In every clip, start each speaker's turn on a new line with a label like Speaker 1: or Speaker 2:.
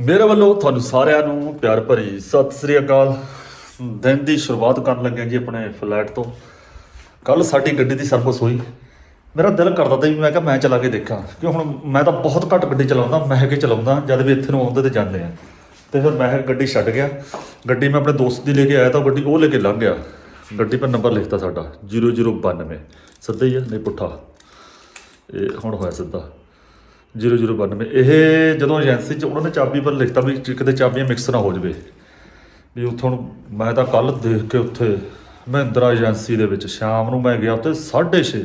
Speaker 1: ਮੇਰੇ ਵੱਲੋਂ ਤੁਹਾਨੂੰ ਸਾਰਿਆਂ ਨੂੰ ਪਿਆਰ ਭਰੀ ਸਤਿ ਸ੍ਰੀ ਅਕਾਲ। ਦਿਨ ਦੀ ਸ਼ੁਰੂਆਤ ਕਰਨ ਲੱਗੇ ਜੀ ਆਪਣੇ ਫਲੈਟ ਤੋਂ। ਕੱਲ ਸਾਡੀ ਗੱਡੀ ਦੀ ਸਰਵਿਸ ਹੋਈ। ਮੇਰਾ ਦਿਲ ਕਰਦਾ ਤਾਂ ਵੀ ਮੈਂ ਕਿਹਾ ਮੈਂ ਚਲਾ ਕੇ ਦੇਖਾਂ। ਕਿ ਹੁਣ ਮੈਂ ਤਾਂ ਬਹੁਤ ਘੱਟ ਗੱਡੀ ਚਲਾਉਂਦਾ, ਮੈਂ ਕੇ ਚਲਾਉਂਦਾ, ਜਦ ਵੀ ਇੱਥੇ ਨੂੰ ਆਉਂਦੇ ਤੇ ਜਾਂਦੇ ਆ। ਤੇ ਫਿਰ ਮੈਂ ਗੱਡੀ ਛੱਡ ਗਿਆ। ਗੱਡੀ ਮੈਂ ਆਪਣੇ ਦੋਸਤ ਦੀ ਲੈ ਕੇ ਆਇਆ ਤਾਂ ਉਹ ਗੱਡੀ ਉਹ ਲੈ ਕੇ ਲੰਘ ਗਿਆ। ਗੱਡੀ 'ਪਰ ਨੰਬਰ ਲਿਖਤਾ ਸਾਡਾ 0092 ਸਿੱਧਾ ਹੀ ਆ, ਨਹੀਂ ਪੁੱਠਾ। ਇਹ ਹੁਣ ਹੋਇਆ ਸਿੱਧਾ। 0092 ਇਹ ਜਦੋਂ ਏਜੰਸੀ ਚ ਉਹਨਾਂ ਨੇ ਚਾਬੀ ਪਰ ਲਿਖਤਾ ਵੀ ਕਿਤੇ ਚਾਬੀਆਂ ਮਿਕਸ ਨਾ ਹੋ ਜਵੇ। ਵੀ ਉੱਥੋਂ ਮੈਂ ਤਾਂ ਕੱਲ ਦੇਖ ਕੇ ਉੱਥੇ ਮਹਿੰਦਰਾ ਏਜੰਸੀ ਦੇ ਵਿੱਚ ਸ਼ਾਮ ਨੂੰ ਮੈਂ ਗਿਆ ਉੱਥੇ 6:30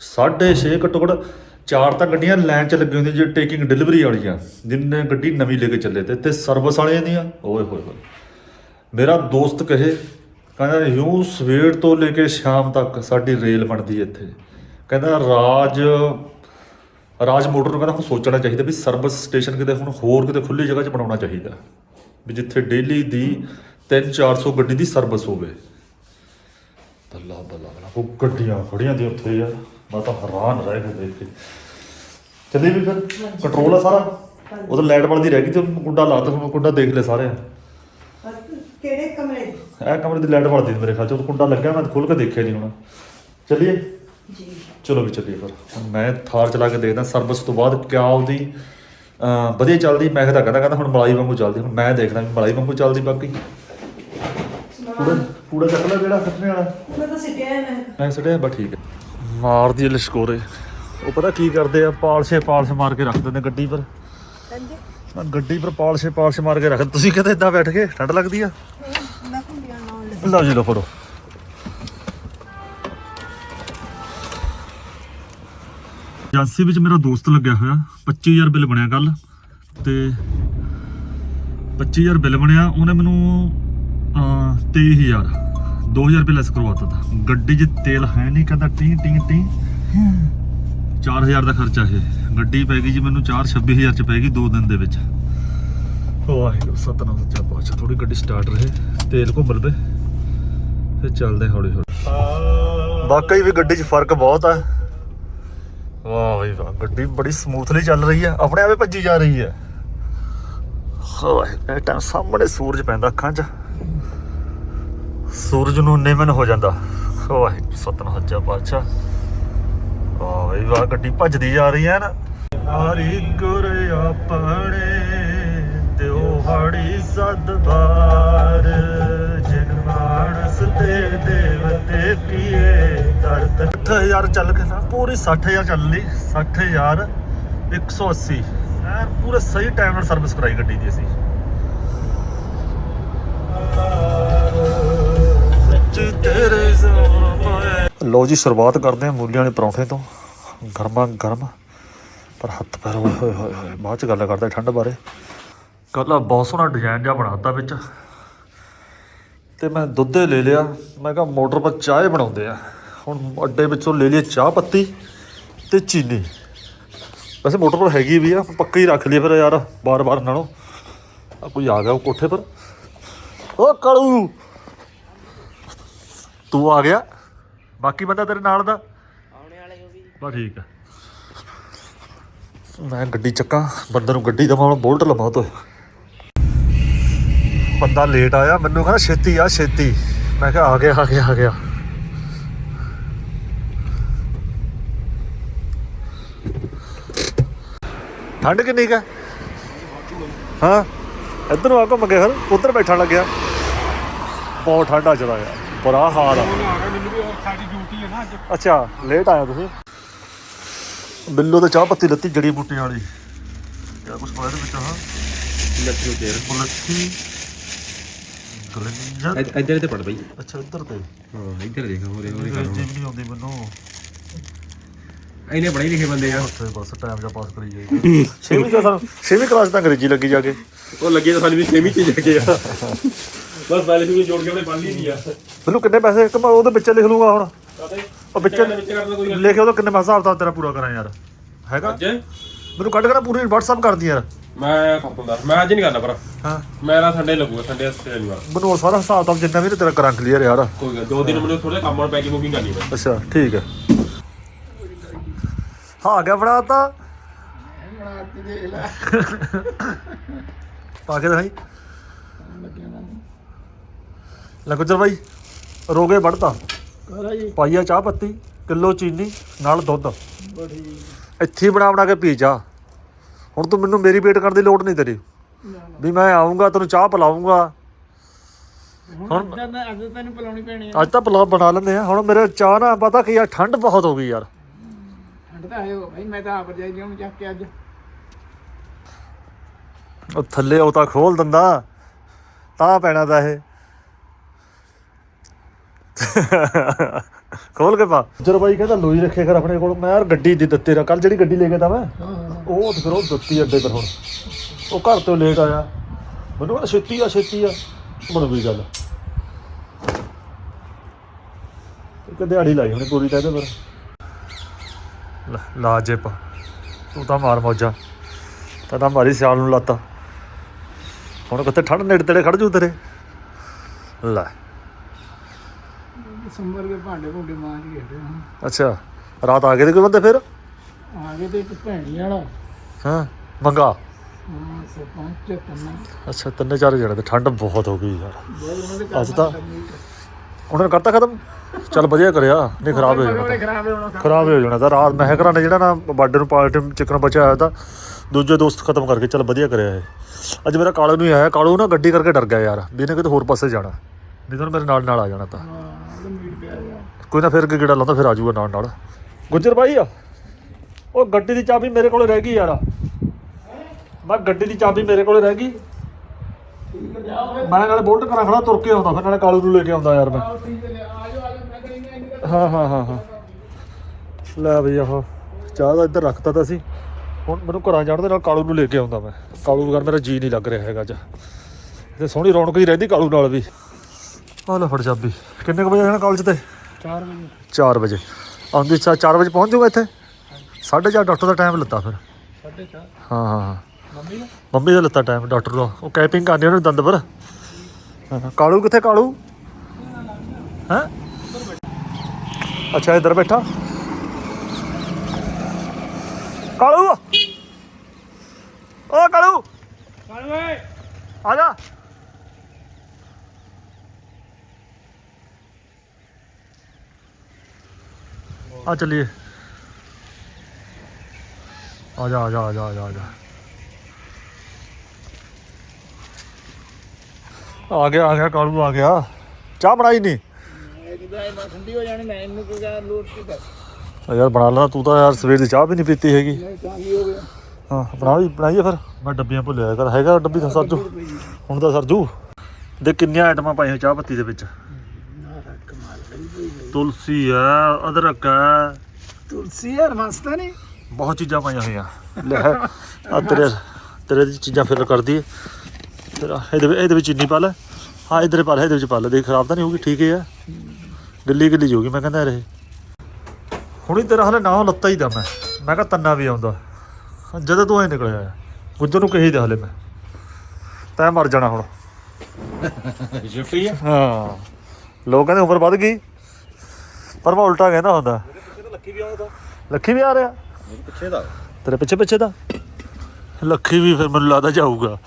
Speaker 1: 6:30 ਘੱਟੋ ਘੱਟ ਚਾਰ ਤਾਂ ਗੱਡੀਆਂ ਲਾਈਨ 'ਚ ਲੱਗੀ ਹੁੰਦੀਆਂ ਜੇ ਟੇਕਿੰਗ ਡਿਲੀਵਰੀ ਵਾਲੀਆਂ, ਜਿੰਨੇ ਗੱਡੀ ਨਵੀਂ ਲੈ ਕੇ ਚੱਲੇ ਤੇ ਤੇ ਸਰਵਿਸ ਵਾਲਿਆਂ ਦੀਆਂ। ਓਏ ਹੋਏ ਹੋਏ। ਮੇਰਾ ਦੋਸਤ ਕਹੇ, ਕਹਿੰਦਾ, ਯੂੰ ਸਵੇਰ ਤੋਂ ਲੈ ਕੇ ਸ਼ਾਮ ਤੱਕ ਸਾਡੀ ਰੇਲ ਬਣਦੀ ਇੱਥੇ। ਕਹਿੰਦਾ, ਰਾਜ ਰਾਜ ਮੋਟਰ ਨੂੰ ਕਹਿੰਦਾ ਹੁਣ ਸੋਚਣਾ ਚਾਹੀਦਾ ਵੀ ਸਰਵਿਸ ਸਟੇਸ਼ਨ ਕਿਤੇ ਹੁਣ ਹੋਰ ਕਿਤੇ ਖੁੱਲੀ ਜਗ੍ਹਾ 'ਚ ਬਣਾਉਣਾ ਚਾਹੀਦਾ। ਵੀ ਜਿੱਥੇ ਡੇਲੀ ਦੀ 3-400 ਗੱਡੀ ਦੀ ਸਰਵਿਸ ਹੋਵੇ। ਬੱਲਾ ਬੱਲਾ ਬੱਲਾ ਉਹ ਗੱਡੀਆਂ ਖੜੀਆਂ ਦੀ ਉੱਥੇ ਯਾਰ ਮੈਂ ਤਾਂ ਹੈਰਾਨ ਰਹਿ ਗਿਆ ਦੇਖ ਕੇ। ਚੱਲੀ ਵੀ ਫਿਰ ਕੰਟਰੋਲ ਆ ਸਾਰਾ? ਉਹ ਤਾਂ ਲਾਈਟ ਬਲਦੀ ਰਹਿ ਗਈ ਤੇ ਕੁੰਡਾ ਲਾ ਤਾ ਹੁਣ ਕੁੰਡਾ ਦੇਖ ਲੈ ਸਾਰੇ
Speaker 2: ਕਿਹੜੇ ਕਮਰੇ?
Speaker 1: ਇਹ ਕਮਰੇ ਦੀ ਲਾਈਟ ਬਲਦੀ ਮੇਰੇ ਖਿਆਲ ਚ ਉਹ ਕੁੰਡਾ ਲੱਗਿਆ ਮੈਂ ਖੋਲ ਕੇ ਦੇਖਿਆ ਨਹੀਂ ਹੁਣ। ਚੱਲੀਏ।
Speaker 2: ਜੀ।
Speaker 1: ਚਲੋ ਵੀ ਚੱਲੀਏ ਫਿਰ। ਮੈਂ ਥਾਰ ਚਲਾ ਕੇ ਦੇਖਦਾ ਸਰਵਿਸ ਤੋਂ ਬਾਅਦ ਕਿਆ ਉਹਦੀ ਵਧੀਆ ਚੱਲਦੀ ਮੈਂ ਕਿਹਾ ਤਾਂ ਕਹਿੰਦਾ ਕਹਿੰਦਾ ਹੁਣ ਮਲਾਈ ਵਾਂਗੂ ਚੱਲਦੀ ਹੁਣ ਮੈਂ ਦੇਖਦਾ ਵੀ ਮਲਾਈ ਵਾਂਗੂ ਚੱਲਦੀ ਬਾਕੀ। ਕੂੜਾ ਕੂੜਾ ਚੱਕ ਲੈ ਜਿਹੜਾ ਕੱਟਣੇ ਵਾਲਾ।
Speaker 2: ਉਹਨਾਂ ਦਾ ਸਿੱਟਿਆ ਮੈਂ।
Speaker 1: ਮੈਂ ਸੜਿਆ ਬਸ ਠੀਕ ਹੈ। ਮਾਰਦੀ ਲਸ਼ਕੋਰੇ ਉਹ ਪਤਾ ਕੀ ਕਰਦੇ ਆ ਪਾਲਸ਼ੇ ਪਾਲਸ਼ ਮਾਰ ਕੇ ਰੱਖ ਦਿੰਦੇ ਗੱਡੀ ਪਰ।
Speaker 2: ਹਾਂਜੀ।
Speaker 1: ਆਹ ਗੱਡੀ ਪਰ ਪਾਲਸ਼ੇ ਪਾਲਸ਼ ਮਾਰ ਕੇ ਰੱਖ ਤੁਸੀਂ ਕਹਿੰਦੇ ਇਦਾਂ ਬੈਠ ਕੇ ਠੰਡ ਲੱਗਦੀ ਆ?
Speaker 2: ਮੈਂ
Speaker 1: ਲਓ ਜੀ ਲਓ ਫੜੋ। ਏਜੰਸੀ ਵਿੱਚ ਮੇਰਾ ਦੋਸਤ ਲੱਗਿਆ ਹੋਇਆ 25000 ਬਿੱਲ ਬਣਿਆ ਕੱਲ ਤੇ 25000 ਬਿੱਲ ਬਣਿਆ ਉਹਨੇ ਮੈਨੂੰ ਅਹ, 23000 2000 ਰੁਪਏ ਲੈਸ ਕਰਵਾਤਾ ਤਾ। ਗੱਡੀ 'ਚ ਤੇਲ ਹੈ ਨਹੀਂ ਕਹਿੰਦਾ ਟੀ ਟੀ ਟੀ। 4000 ਦਾ ਖਰਚਾ ਇਹ ਗੱਡੀ ਪੈ ਗਈ ਜੀ ਮੈਨੂੰ 4 26000 ਚ ਪੈ ਗਈ 2 ਦਿਨ ਦੇ ਵਿੱਚ। ਵਾਹਿਗੁਰੂ ਸਤਨਾਮ ਸੱਚਾ ਪਾਤਸ਼ਾਹ ਥੋੜੀ ਗੱਡੀ ਸਟਾਰਟ ਰਹੇ ਤੇਲ ਘੁੰਮ ਲਵੇ ਫਿਰ ਚੱਲਦੇ ਹੌਲੀ ਹੌਲੀ ਵਾਕਈ ਵੀ ਗੱਡੀ 'ਚ ਫ਼ਰਕ ਬਹੁਤ ਆ। ਵਾਹ ਬਈ ਵਾਹ, ਗੱਡੀ ਬੜੀ ਸਮੂਥਲੀ ਚੱਲ ਰਹੀ ਹੈ, ਆਪਣੇ ਆਪੇ ਭੱਜੀ ਜਾ ਰਹੀ ਹੈ। ਹਾਂ ਟਾਈਮ ਸਾਹਮਣੇ ਸੂਰਜ ਪੈਂਦਾ ਅੱਖਾਂ 'ਚ। ਸੂਰਜ ਨੂੰ ਨਿਮਨ ਹੋ ਜਾਂਦਾ। ਵਾਹ ਸਤਨਾਮ ਪਾਤਸ਼ਾਹ। ਵਾਹ ਬਈ ਵਾਹ, ਗੱਡੀ ਭੱਜਦੀ ਜਾ ਰਹੀ ਹੈ ਨਾ। ਹਰੀ ਗੁਰ ਆਪਣੇ ਦਿਓ ਹੜੀ ਸਦਬਾਰ ਜਨ ਮਾਨਸ ਤੇ ਦੇਵਤੇ ਪੀਏ 60000 ਚੱਲ ਕੇ ਸਾ ਪੂਰੀ 60000 ਚੱਲ ਲਈ। 60000 180 ਯਾਰ ਪੂਰੇ ਸਹੀ ਟਾਈਮ ਨਾਲ ਸਰਵਿਸ ਕਰਾਈ ਗੱਡੀ ਦੀ ਅਸੀਂ। ਲੋ ਜੀ, ਸ਼ੁਰੂਆਤ ਕਰਦੇ ਹਾਂ ਮੂਲੀਆਂ ਦੇ ਪਰੌਂਠੇ ਤੋਂ। ਗਰਮਾ ਗਰਮ, ਪਰ ਹੱਥ ਪੈਰ ਹੋਏ ਹੋਏ ਹੋਏ ਹੋਏ। ਬਾਅਦ ਚ ਗੱਲ ਕਰਦੇ ਠੰਡ ਬਾਰੇ। ਕੱਲਾ ਬਹੁਤ ਸੋਹਣਾ ਡਿਜ਼ਾਈਨ ਜਿਹਾ ਬਣਾਤਾ ਵਿੱਚ। ਤੇ ਮੈਂ ਦੁੱਧ ਲੈ ਲਿਆ। ਮੈਂ ਕਿਹਾ ਮੋਟਰ ਪਰ ਚਾਹ ਬਣਾਉਂਦੇ ਆ। ਹੁਣ ਅੱਡੇ ਵਿੱਚੋਂ ਲੈ ਲਈ ਚਾਹ ਪੱਤੀ ਤੇ ਚੀਨੀ। ਵੈਸੇ ਮੋਟਰ ਪਰ ਹੈਗੀ ਵੀ ਆ ਪੱਕਾ ਹੀ ਰੱਖ ਲਈ ਫਿਰ ਯਾਰ ਬਾਰ-ਬਾਰ ਨਾਲੋਂ। ਆ ਕੋਈ ਆ ਗਿਆ ਉਹ ਕੋਠੇ ਪਰ। ਓ ਕਲੂ! ਤੂੰ ਆ ਗਿਆ। ਬਾਕੀ ਬੰਦਾ ਤੇਰੇ ਨਾਲ ਦਾ?
Speaker 2: ਆਉਣੇ ਵਾਲੇ ਉਹ ਵੀ।
Speaker 1: ਬਸ ਠੀਕ ਆ। ਮੈਂ ਗੱਡੀ ਚੱਕਾਂ ਬੰਦੇ ਨੂੰ ਗੱਡੀ ਦਵਾਉਣ ਬੋਲਟ ਲਵਾ ਤੋ। ਬੰਦਾ ਲੇਟ ਆਇਆ ਮੈਨੂੰ ਕਹਿੰਦਾ ਛੇਤੀ ਆ ਛੇਤੀ। ਮੈਂ ਕਿਹਾ ਆ ਗਿਆ ਆ ਗਿਆ ਆ ਗਿਆ। ਠੰਡ ਕਿੰਨੀ ਕਾ ਹਾਂ? ਇੱਧਰ ਨੂੰ ਆ ਘੁੰਮ ਕੇ ਫਿਰ ਉੱਧਰ ਬੈਠਣ ਲੱਗਿਆ। ਬਹੁਤ ਠੰਡਾ ਚਲਾ ਗਿਆ ਬੁਰਾ ਹਾਲ ਆ। ਅੱਛਾ ਲੇਟ ਆਇਆ ਤੁਸੀਂ? ਬਿੱਲੋ ਤੇ ਚਾਹ ਪੱਤੀ ਲੱਤੀ ਜੜੀ ਬੂਟੀਆਂ ਵਾਲੀ। ਕਿਆ ਕੁਛ ਪਾਇਆ ਇਹਦੇ ਵਿੱਚ ਹਾਂ?
Speaker 3: ਲੱਖੋ ਤੇਰ
Speaker 1: ਮੁਲੱਠੀ ਗਲਿੰਜਰ
Speaker 3: ਇੱਧਰ ਤੇ ਪੜ ਬਈ।
Speaker 1: ਅੱਛਾ ਇੱਧਰ ਤੇ?
Speaker 3: ਹਾਂ ਇੱਧਰ ਦੇਖ ਹੋਰੇ ਹੋਰੇ
Speaker 1: ਨਹੀਂ ਆਉਂਦੀ ਮੈਨੂੰ।
Speaker 3: ਇਹਨੇ ਪੜ੍ਹੇ ਲਿਖੇ ਬੰਦੇ ਆ।
Speaker 1: ਉੱਥੇ ਬਸ ਟਾਈਮ ਜਾਂ ਪਾਸ ਕਰੀ ਜਾਈਏ ਛੇਵੀਂ ਕਲਾਸ ਛੇਵੀਂ ਕਲਾਸ ਤਾਂ ਅੰਗਰੇਜ਼ੀ ਲੱਗੀ ਜਾ ਕੇ।
Speaker 3: ਉਹ ਲੱਗੇ ਤਾਂ ਸਾਨੂੰ ਵੀ ਸੇਮ ਹੀ ਚੀਜ਼ ਲੱਗੇ ਆ। ਬਸ ਪਹਿਲੇ ਵੀ ਜੋੜ ਕੇ ਆਪਣੇ ਪੜ੍ਹ ਲਈ ਨਹੀਂ ਆ।
Speaker 1: ਮੈਨੂੰ ਕਿੰਨੇ ਪੈਸੇ ਕਮਾ ਉਹਦੇ ਵਿੱਚ ਲਿਖ ਲੂੰਗਾ ਹੁਣ। ਉਹ ਵਿੱਚ
Speaker 3: ਵਿੱਚ ਕਰਦਾ ਕੋਈ
Speaker 1: ਲਿਖੇ ਉਹਦਾ ਕਿੰਨੇ ਮੈਂ ਹਿਸਾਬ ਤਾਂ ਤੇਰਾ ਪੂਰਾ ਕਰਾਂ ਯਾਰ। ਹੈਗਾ? ਮੈਨੂੰ ਕੱਢ ਕੇ ਨਾ ਪੂਰੀ WhatsApp ਕਰਦੀ ਯਾਰ।
Speaker 3: ਮੈਂ ਖੱਪਣ ਦਾ ਮੈਂ ਅੱਜ ਨਹੀਂ ਕਰਨਾ ਪਰ
Speaker 1: ਹਾਂ।
Speaker 3: ਮੇਰਾ ਸੰਡੇ ਲੱਗੂਗਾ ਸੰਡੇ ਸ਼ਨੀਵਾਰ
Speaker 1: ਮੈਨੂੰ ਉਹ ਸਾਰਾ ਹਿਸਾਬ ਤਾਂ ਜਿੰਨਾ ਵੀ ਨੇ ਤੇਰਾ ਕਰਾਂ ਕਲੀਅਰ ਯਾਰ।
Speaker 3: ਕੋਈ ਗੱਲ ਦੋ ਦਿਨ ਮੈਨੂੰ ਥੋੜੇ ਕੰਮ ਨਾਲ ਪੈਕਿੰਗ ਬੁਕਿੰਗ ਕਰਨੀ ਮੈਂ
Speaker 1: ਅੱਛਾ ਠੀਕ ਹੈ ਹਾਂ ਆ ਗਿਆ ਤਾ
Speaker 4: ਬਣਾਤੀ ਦੇਖ ਲੈ
Speaker 1: ਪਾ ਕੇ ਦਿਖਾਈ।
Speaker 4: ਲੱਗਿਆ ਨਾ
Speaker 1: ਲੈ ਗੁੱਜਰ ਬਾਈ ਰੋਗੇ ਵੜਤਾ
Speaker 4: ਕਰਾ ਜੀ
Speaker 1: ਪਾਈਆ ਚਾਹ ਪੱਤੀ ਕਿਲੋ ਚੀਨੀ ਨਾਲ ਦੁੱਧ।
Speaker 4: ਬੜੀ
Speaker 1: ਇੱਥੇ ਬਣਾ ਬਣਾ ਕੇ ਪੀ ਜਾ। ਹੁਣ ਤੂੰ ਮੈਨੂੰ ਮੇਰੀ ਵੇਟ ਕਰਨ ਦੀ ਲੋੜ ਨਹੀਂ ਤੇਰੀ। ਵੀ ਮੈਂ ਆਉਂਗਾ ਤੈਨੂੰ ਚਾਹ ਪਿਲਾਉਂਗਾ
Speaker 4: ਹੁਣ ਅੱਜ ਤਾਂ ਤੈਨੂੰ ਪਿਲਾਉਣੀ ਪੈਣੀ ਆ।
Speaker 1: ਅੱਜ ਤਾਂ ਪਿਲਾ ਬਣਾ ਲੈਂਦੇ ਆ। ਹੁਣ ਮੇਰੇ ਚਾਹ ਨਾ ਪਤਾ ਕੀ ਆ ਠੰਡ ਬਹੁਤ ਹੋ ਗਈ ਯਾਰ।
Speaker 4: ਠੰਡ ਤਾਂ ਆਇਓ ਭਾਈ ਮੈਂ ਤਾਂ ਆਪ ਜਾਈ ਲਿਆਉਣ ਚੱਕ ਕੇ ਅੱਜ।
Speaker 1: ਉਹ ਥੱਲੇ ਉਹ ਤਾਂ ਖੋਲ ਦਿੰਦਾ। ਤਾਂ ਪੈਣਾ ਤਾਂ ਇਹ। ਖੋਲ ਕੇ ਪਾ। ਜਰ ਬਾਈ ਕਹਿੰਦਾ ਲੋਈ ਰੱਖੇ ਕਰ ਆਪਣੇ ਕੋਲ। ਮੈਂ ਯਾਰ ਗੱਡੀ ਦੀ ਦਿੱਤੇ ਰ ਕੱਲ ਜਿਹੜੀ ਗੱਡੀ ਲੈ ਕੇ ਤਾਂ ਮੈਂ। ਉਹ ਤੇ ਫਿਰ ਉਹ ਦਿੱਤੀ ਅੱਡੇ ਪਰ ਹੁਣ। ਉਹ ਘਰ ਤੋਂ ਲੇਟ ਆਇਆ। ਮੈਨੂੰ ਕਹਿੰਦਾ ਛੇਤੀ ਆ ਛੇਤੀ ਆ। ਬਣ ਗਈ ਗੱਲ। ਇੱਕ ਦਿਹਾੜੀ ਲਾਈ ਉਹਨੇ ਪੂਰੀ ਤਾਂ ਇਹਦੇ ਪਰ। ਲੈ, ਲਾ ਜੇ ਪਾ ਤੂੰ ਤਾਂ ਮਾਰ ਮੌਜਾ। ਤਾਂ ਤਾਂ ਮਾਰੀ ਸਿਆਲ ਨੂੰ ਲਾਤਾ। ਹੁਣ ਕਿੱਥੇ ਠੰਡ ਨੇੜੇ ਤੇੜੇ ਖੜ ਜੂ ਤੇਰੇ? ਲੈ।
Speaker 4: ਦਸੰਬਰ ਦੇ ਭਾਂਡੇ ਭੁੰਡੇ ਮਾਰ ਕੇ ਹਟੇ ਹਾਂ
Speaker 1: ਅੱਛਾ। ਰਾਤ ਆ ਗਏ ਤੇ ਕੋਈ ਬੰਦੇ ਫਿਰ?
Speaker 4: ਆ ਗਏ ਤੇ ਇੱਕ ਭੈਣੀ ਵਾਲਾ।
Speaker 1: ਹਾਂ। ਮੰਗਾ।
Speaker 4: ਹਾਂ ਸਰਪੰਚ ਤੰਨਾ।
Speaker 1: ਅੱਛਾ ਤਿੰਨੇ ਚਾਰ ਜਣੇ ਤੇ ਠੰਡ ਬਹੁਤ ਹੋ ਗਈ ਯਾਰ।
Speaker 4: ਬਹੁਤ ਉਹਨਾਂ ਦੇ
Speaker 1: ਅੱਜ ਤਾਂ ਉਹਨਾਂ ਨੇ ਕਰਤਾ ਖਤਮ? ਚੱਲ ਵਧੀਆ ਕਰਿਆ ਨਹੀਂ ਖਰਾਬ ਹੋ ਜਾਣਾ
Speaker 4: ਖਰਾਬ ਹੋਣਾ
Speaker 1: ਖਰਾਬ ਹੋ ਜਾਣਾ ਤਾਂ ਰਾਤ ਮੈਂ ਕਰਾਂ ਨੇ ਜਿਹੜਾ ਨਾ ਬਾਰਡਰ ਨੂੰ ਪਾਰਟੀ ਚਿਕਨ ਬਚਿਆ ਹੋਇਆ ਤਾਂ ਦੂਜੇ ਦੋਸਤ ਖਤਮ ਕਰਕੇ ਚੱਲ ਵਧੀਆ ਕਰਿਆ ਇਹ। ਅੱਜ ਮੇਰਾ ਕਾਲੂ ਨੂੰ ਆਇਆ ਕਾਲੂ ਨਾ ਗੱਡੀ ਕਰਕੇ ਡਰ ਗਿਆ ਯਾਰ ਵੀ ਇਹਨੇ ਕਿਤੇ ਹੋਰ ਪਾਸੇ ਜਾਣਾ। ਨਹੀਂ ਤਾਂ ਉਹਨੇ ਮੇਰੇ ਨਾਲ ਨਾਲ ਆ ਜਾਣਾ ਤਾਂ।
Speaker 4: ਹਾਂ ਉਹਦਾ ਮੀਟ ਪਿਆ ਯਾਰ
Speaker 1: ਕੋਈ ਨਾ ਫਿਰ ਅੱਗੇ ਗੇੜਾ ਲਾਉਂਦਾ ਫਿਰ ਆ ਜਾਊਗਾ ਨਾਲ ਨਾਲ ਗੁੱਜਰ ਭਾਈ ਆ ਉਹ ਗੱਡੀ ਦੀ ਚਾਬੀ ਮੇਰੇ ਕੋਲੇ ਰਹਿ ਗਈ ਯਾਰ। ਮੈਂ ਗੱਡੀ ਦੀ ਚਾਬੀ ਮੇਰੇ ਕੋਲੇ ਰਹਿ ਗਈ। ਮੈਂ ਨਾਲੇ ਬੋਲਟ ਕਰਾ ਖੜਾ ਤੁਰ ਕੇ ਆਉਂਦਾ ਫਿਰ ਨਾਲੇ ਕਾਲੂ ਨੂੰ ਲੈ ਕੇ ਆਉਂਦਾ ਯਾਰ ਮੈਂ।
Speaker 4: ਠੀਕ ਹੈ ਆ ਜਾਓ ਆ ਜਾਓ ਮੈਂ ਕਹਿੰਦਾ ਇੰਨਾ ਇੰਨਾ
Speaker 1: ਹਾਂ ਹਾਂ ਹਾਂ ਹਾਂ। ਲੈ ਬਈ ਆਹ ਚਾਹ ਦਾ ਇੱਧਰ ਰੱਖਤਾ ਤਾਂ ਸੀ। ਹੁਣ ਮੈਨੂੰ ਘਰਾਂ ਜਾਣ ਦੇ ਨਾਲ ਕਾਲੂ ਨੂੰ ਲੈ ਕੇ ਆਉਂਦਾ ਮੈਂ। ਕਾਲੂ ਬਗੈਰ ਮੇਰਾ ਜੀ ਨਹੀਂ ਲੱਗ ਰਿਹਾ ਹੈਗਾ ਅੱਜ। ਤੇ ਸੋਹਣੀ ਰੌਣਕ ਹੀ ਰਹਿੰਦੀ ਕਾਲੂ ਨਾਲ ਵੀ। ਆਹ ਲੈ ਫੜ ਚਾਬੀ। ਕਿੰਨੇ ਕੁ ਵਜੇ ਜਾਣਾ ਕਾਲਜ ਤੇ?
Speaker 4: 4 ਵਜੇ।
Speaker 1: 4 ਵਜੇ। ਆਉਂਦੀ 4 ਵਜੇ ਪਹੁੰਚ ਜਾਊਗਾ ਇੱਥੇ? 4:30 ਡਾਕਟਰ ਦਾ ਟਾਈਮ ਲੱਤਾ ਫਿਰ।
Speaker 4: 4:30
Speaker 1: ਹਾਂ ਹਾਂ ਹਾਂ।
Speaker 4: ਮੰਮੀ ਦਾ?
Speaker 1: ਮੰਮੀ ਦਾ ਲੱਤਾ ਟਾਈਮ ਡਾਕਟਰ ਦਾ। ਉਹ ਕੈਪਿੰਗ ਕਰਨੀ ਉਹਨੇ ਦੰਦ ਪਰ। ਕਾਲੂ ਕਿੱਥੇ ਕਾਲੂ? ਹੈ? ਅੱਛਾ ਇੱਧਰ ਬੈਠਾ ਕਾਲੂ ਓ ਕਾਲੂ
Speaker 4: ਚੱਲ ਓਏ
Speaker 1: ਆ ਜਾ ਆ ਚਲਿਏ ਆ ਜਾ ਆ ਜਾ ਆ ਜਾ ਆ ਜਾ ਆ ਜਾ ਆ ਗਿਆ
Speaker 4: ਕਿਦਾਂ ਇਹ ਠੰਡੀ ਹੋ ਜਾਣੀ ਮੈਂ ਇਹਨੂੰ ਕੋਈ ਗੱਲ ਲੋਡ ਕੀ ਕਰ।
Speaker 1: ਆ ਯਾਰ ਬਣਾ ਲੈਣਾ ਤੂੰ ਤਾਂ ਯਾਰ ਸਵੇਰ ਦੀ ਚਾਹ ਵੀ ਨਹੀਂ ਪੀਤੀ ਹੈਗੀ।
Speaker 4: ਨਹੀਂ ਤਾਂ ਕੀ ਹੋ ਗਿਆ।
Speaker 1: ਹਾਂ ਬਣਾ ਵੀ ਬਣਾਈਏ ਫਿਰ? ਮੈਂ ਡੱਬੀਆਂ ਭੁੱਲਿਆ ਕਰ ਹੈਗਾ ਡੱਬੀ ਤਾਂ ਸਰਜੂ? ਹੁਣ ਤਾਂ ਸਰਜੂ। ਦੇ ਕਿੰਨੀਆਂ ਆਈਟਮਾਂ ਪਾਈਆਂ ਚਾਹ ਪੱਤੀ ਦੇ ਵਿੱਚ। ਤੁਲਸੀ ਹੈ ਅਦਰਕ ਹੈ
Speaker 4: ਤੁਲਸੀ ਯਾਰ ਮਸਤਾ ਨਹੀਂ?
Speaker 1: ਬਹੁਤ ਚੀਜ਼ਾਂ ਪਾਈਆਂ ਹੋਈਆਂ। ਲੈ ਆ ਤੇਰੇ ਤੇਰੇ ਦੀ ਚੀਜ਼ਾਂ ਫਿਲ ਕਰਦੀ ਹੈ ਫਿਰ ਆਹ ਇਹਦੇ ਵਿੱਚ- ਇਹਦੇ ਵਿੱਚ ਚੀਨੀ ਪਾ ਲੈ। ਹਾਂ ਇਧਰੇ ਪਾ ਲੈ ਇਹਦੇ ਵਿੱਚ ਪਾ ਲੈ। ਦੇਖ ਖਰਾਬ ਤਾਂ ਨਹੀਂ ਹੋਊਗੀ ਠੀਕ ਹੀ ਆ। ਗਿੱਲੀ ਗਿੱਲੀ ਜਾਊਗੀ ਮੈਂ ਕਹਿੰਦਾ ਰਹੇ ਹੁਣੀ ਤੇਰਾ ਹਲੇ ਨਾ ਲੱਤਾ ਹੀ ਦਾ ਮੈਂ। ਮੈਂ ਕਿਹਾ ਤੰਨਾ ਵੀ ਆਉਂਦਾ। ਜਦੋਂ ਤੂੰ ਐ ਨਿਕਲਿਆ ਆ ਗੁੱਜਰ ਨੂੰ ਕਹੀ ਦੇ ਹਲੇ ਮੈਂ। ਤੈਂ ਮਰ ਜਾਣਾ ਹੁਣ।
Speaker 3: ਸ਼ੁਕਰੀਆ।
Speaker 1: ਹਾਂ। ਲੋਕ ਕਹਿੰਦੇ ਉਮਰ ਵੱਧ ਗਈ। ਪਰ ਮੈਂ ਉਲਟਾ ਕਹਿੰਦਾ ਹੁੰਦਾ।
Speaker 3: ਲੱਕੀ ਵੀ ਆਉਂਦਾ
Speaker 1: ਲੱਖੀ ਵੀ ਆ ਰਿਹਾ।
Speaker 3: ਮੇਰੇ ਪਿੱਛੇ ਦਾ।
Speaker 1: ਤੇਰੇ ਪਿੱਛੇ ਪਿੱਛੇ ਦਾ। ਲੱਖੀ ਵੀ ਫਿਰ ਮੈਨੂੰ ਲੱਗਦਾ ਜਾਊਗਾ।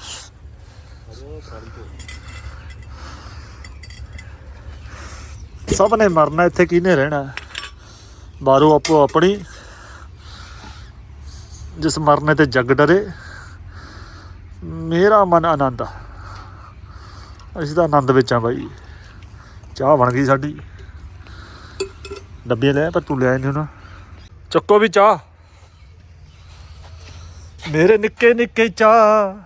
Speaker 1: ਸਭ ਨੇ ਮਰਨਾ ਇੱਥੇ ਕਿਹਨੇ ਰਹਿਣਾ? ਬਾਹਰੋਂ ਆਪੋ ਆਪਣੀ। ਜਿਸ ਮਰਨੇ ਤੇ ਜੱਗ ਡਰੇ ਮੇਰਾ ਮਨ ਆਨੰਦ ਆ। ਅਸੀਂ ਤਾਂ ਆਨੰਦ ਵਿੱਚ ਆ ਬਾਈ। ਚਾਹ ਬਣ ਗਈ ਸਾਡੀ। ਡੱਬੇ ਲੈ ਪਰ ਤੂੰ ਲਿਆ ਨਹੀਂ ਹੁਣ। ਚੱਕੋ ਵੀ ਚਾਹ। ਮੇਰੇ ਨਿੱਕੇ ਨਿੱਕੇ ਚਾਹ।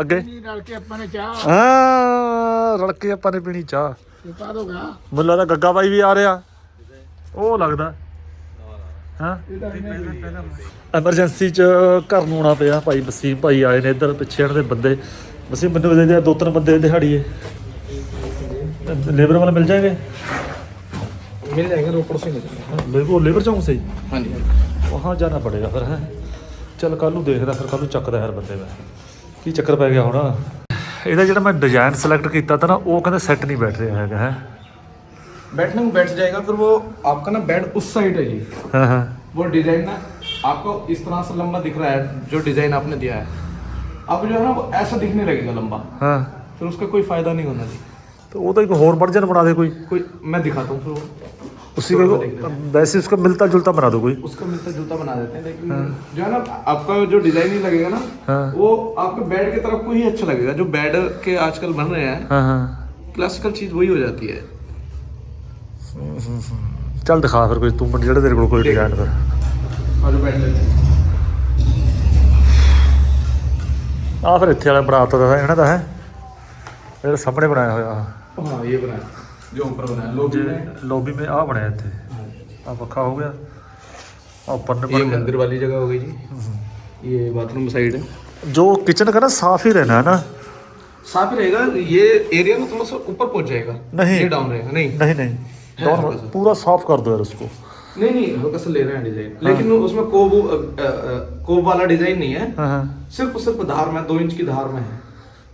Speaker 1: ਅੱਗੇ।
Speaker 4: ਰਲ ਕੇ ਆਪਾਂ ਨੇ ਚਾਹ।
Speaker 1: ਹਾਂ ਰਲ ਕੇ ਆਪਾਂ ਨੇ ਪੀਣੀ ਚਾਹ।
Speaker 4: ਪਾ ਦੋਗਾ
Speaker 1: ਮੁੱਲਾ ਦਾ ਗੱਗਾ ਬਾਈ ਵੀ ਆ ਰਿਹਾ। ਉਹ ਲੱਗਦਾ। ਹਾਂ? ਐਮਰਜੈਂਸੀ ਚ ਘਰ ਨੂੰ ਆਉਣਾ ਪਿਆ। ਭਾਈ ਵਸੀਮ ਭਾਈ ਆਏ ਨੇ ਇੱਧਰ ਪਿੱਛੇ ਇਹਨਾਂ ਦੇ ਬੰਦੇ। ਵਸੀਮ ਬੰਦੇ ਦੇ ਦੇ ਦੋ ਤਿੰਨ ਬੰਦੇ ਦਿਹਾੜੀਏ। ਲੇਬਰ ਵਾਲੇ ਮਿਲ ਜਾਣਗੇ?
Speaker 4: ਮਿਲ ਜਾਏਗਾ ਰੋਪੜ ਸੇ ਮਿਲ
Speaker 1: ਲੇਬਰ ਲੇਬਰ ਚੌਂਕ ਸੇ
Speaker 4: ਹਾਂਜੀ
Speaker 1: ਵਹਾਂ ਜਾਣਾ ਪੜੇਗਾ ਫਿਰ ਹੈ? ਚੱਲ ਕੱਲ ਨੂੰ ਦੇਖਦਾ ਫਿਰ ਕੱਲ ਨੂੰ ਚੱਕਦਾ ਯਾਰ ਬੰਦੇ ਮੈਂ। ਕੀ ਚੱਕਰ ਪੈ ਗਿਆ ਹੁਣ? ਇਹਦਾ ਜਿਹੜਾ ਮੈਂ ਡਿਜ਼ਾਈਨ ਸਿਲੈਕਟ ਕੀਤਾ ਤਾਂ ਨਾ ਉਹ ਕਹਿੰਦਾ ਸੈੱਟ ਨਹੀਂ ਬੈਠ ਰਿਹਾ ਹੈਗਾ ਹੈ
Speaker 5: बैठने को बैठ जाएगा फिर वो आपका ना बेड उस साइड है जी
Speaker 1: ਹਾਂ ਹਾਂ
Speaker 5: वो डिजाइन ना आपको इस तरह से लंबा दिख रहा है जो डिजाइन आपने दिया है अब जो है ना वो ऐसा दिखने लगेगा लंबा
Speaker 1: ਹਾਂ
Speaker 5: फिर उसका कोई फायदा नहीं होना जी
Speaker 1: तो वो तो एक और वर्जन बना दे कोई
Speaker 5: कोई मैं दिखाता हूँ फिर वो
Speaker 1: उसी का वैसे उसका मिलता जुलता बना दो कोई
Speaker 5: उसका मिलता जुलता बना देते हैं लेकिन जो है ना आपका जो डिजाइन ही लगेगा ना
Speaker 1: हाँ।
Speaker 5: वो आपके बेड की तरफ को ही अच्छा लगेगा जो बेड के आजकल बन रहे हैं
Speaker 1: हाँ हाँ
Speaker 5: क्लासिकल चीज वही हो जाती है
Speaker 1: ਚੱਲ ਦਿਖਾ ਫਿਰ ਕੋਈ ਤੂੰ ਜਿਹੜੇ ਤੇਰੇ ਕੋਲ ਕੋਈ ਡਿਜ਼ਾਈਨ ਫਿਰ
Speaker 5: और जो बेड लेते हैं
Speaker 1: ਆ ਫਿਰ ਇੱਥੇ ਵਾਲਾ ਬਣਾਤਾ ਦਾ ਇਹਨਾਂ ਦਾ ਹੈ ਜਿਹੜਾ ਸਾਹਮਣੇ ਬਣਾਇਆ ਹੋਇਆ
Speaker 5: हाँ ये बनाया जो ऊपर बनाया लोग
Speaker 1: ਜੇ ਲੌਬੀ ਮੇ ਆ ਬਣਿਆ ਇੱਥੇ ਆ ਪੱਖਾ ਹੋ ਗਿਆ ਆ ਉੱਪਰ ਨੇ
Speaker 5: ये
Speaker 1: ਬਣ ਗਿਆ
Speaker 5: मंदिर वाली जगह हो गई जी ये बाथरूम साइड है
Speaker 1: जो किचन का ना साफ ही रहना है ना
Speaker 5: साफ ही रहेगा ये एरिया में थोड़ा सा ऊपर पहुंच जाएगा
Speaker 1: नहीं।
Speaker 5: ये डाउन रहेगा नहीं
Speaker 1: नहीं नहीं दोनों पूरा साफ कर दो यार उसको
Speaker 5: नहीं नहीं हल्का सा ले रहे हैं डिजाइन लेकिन उसमें कोब अ, अ, अ, कोब वाला डिजाइन नहीं है
Speaker 1: हाँ हाँ
Speaker 5: सिर्फ सिर्फ धार में दो इंच की धार में है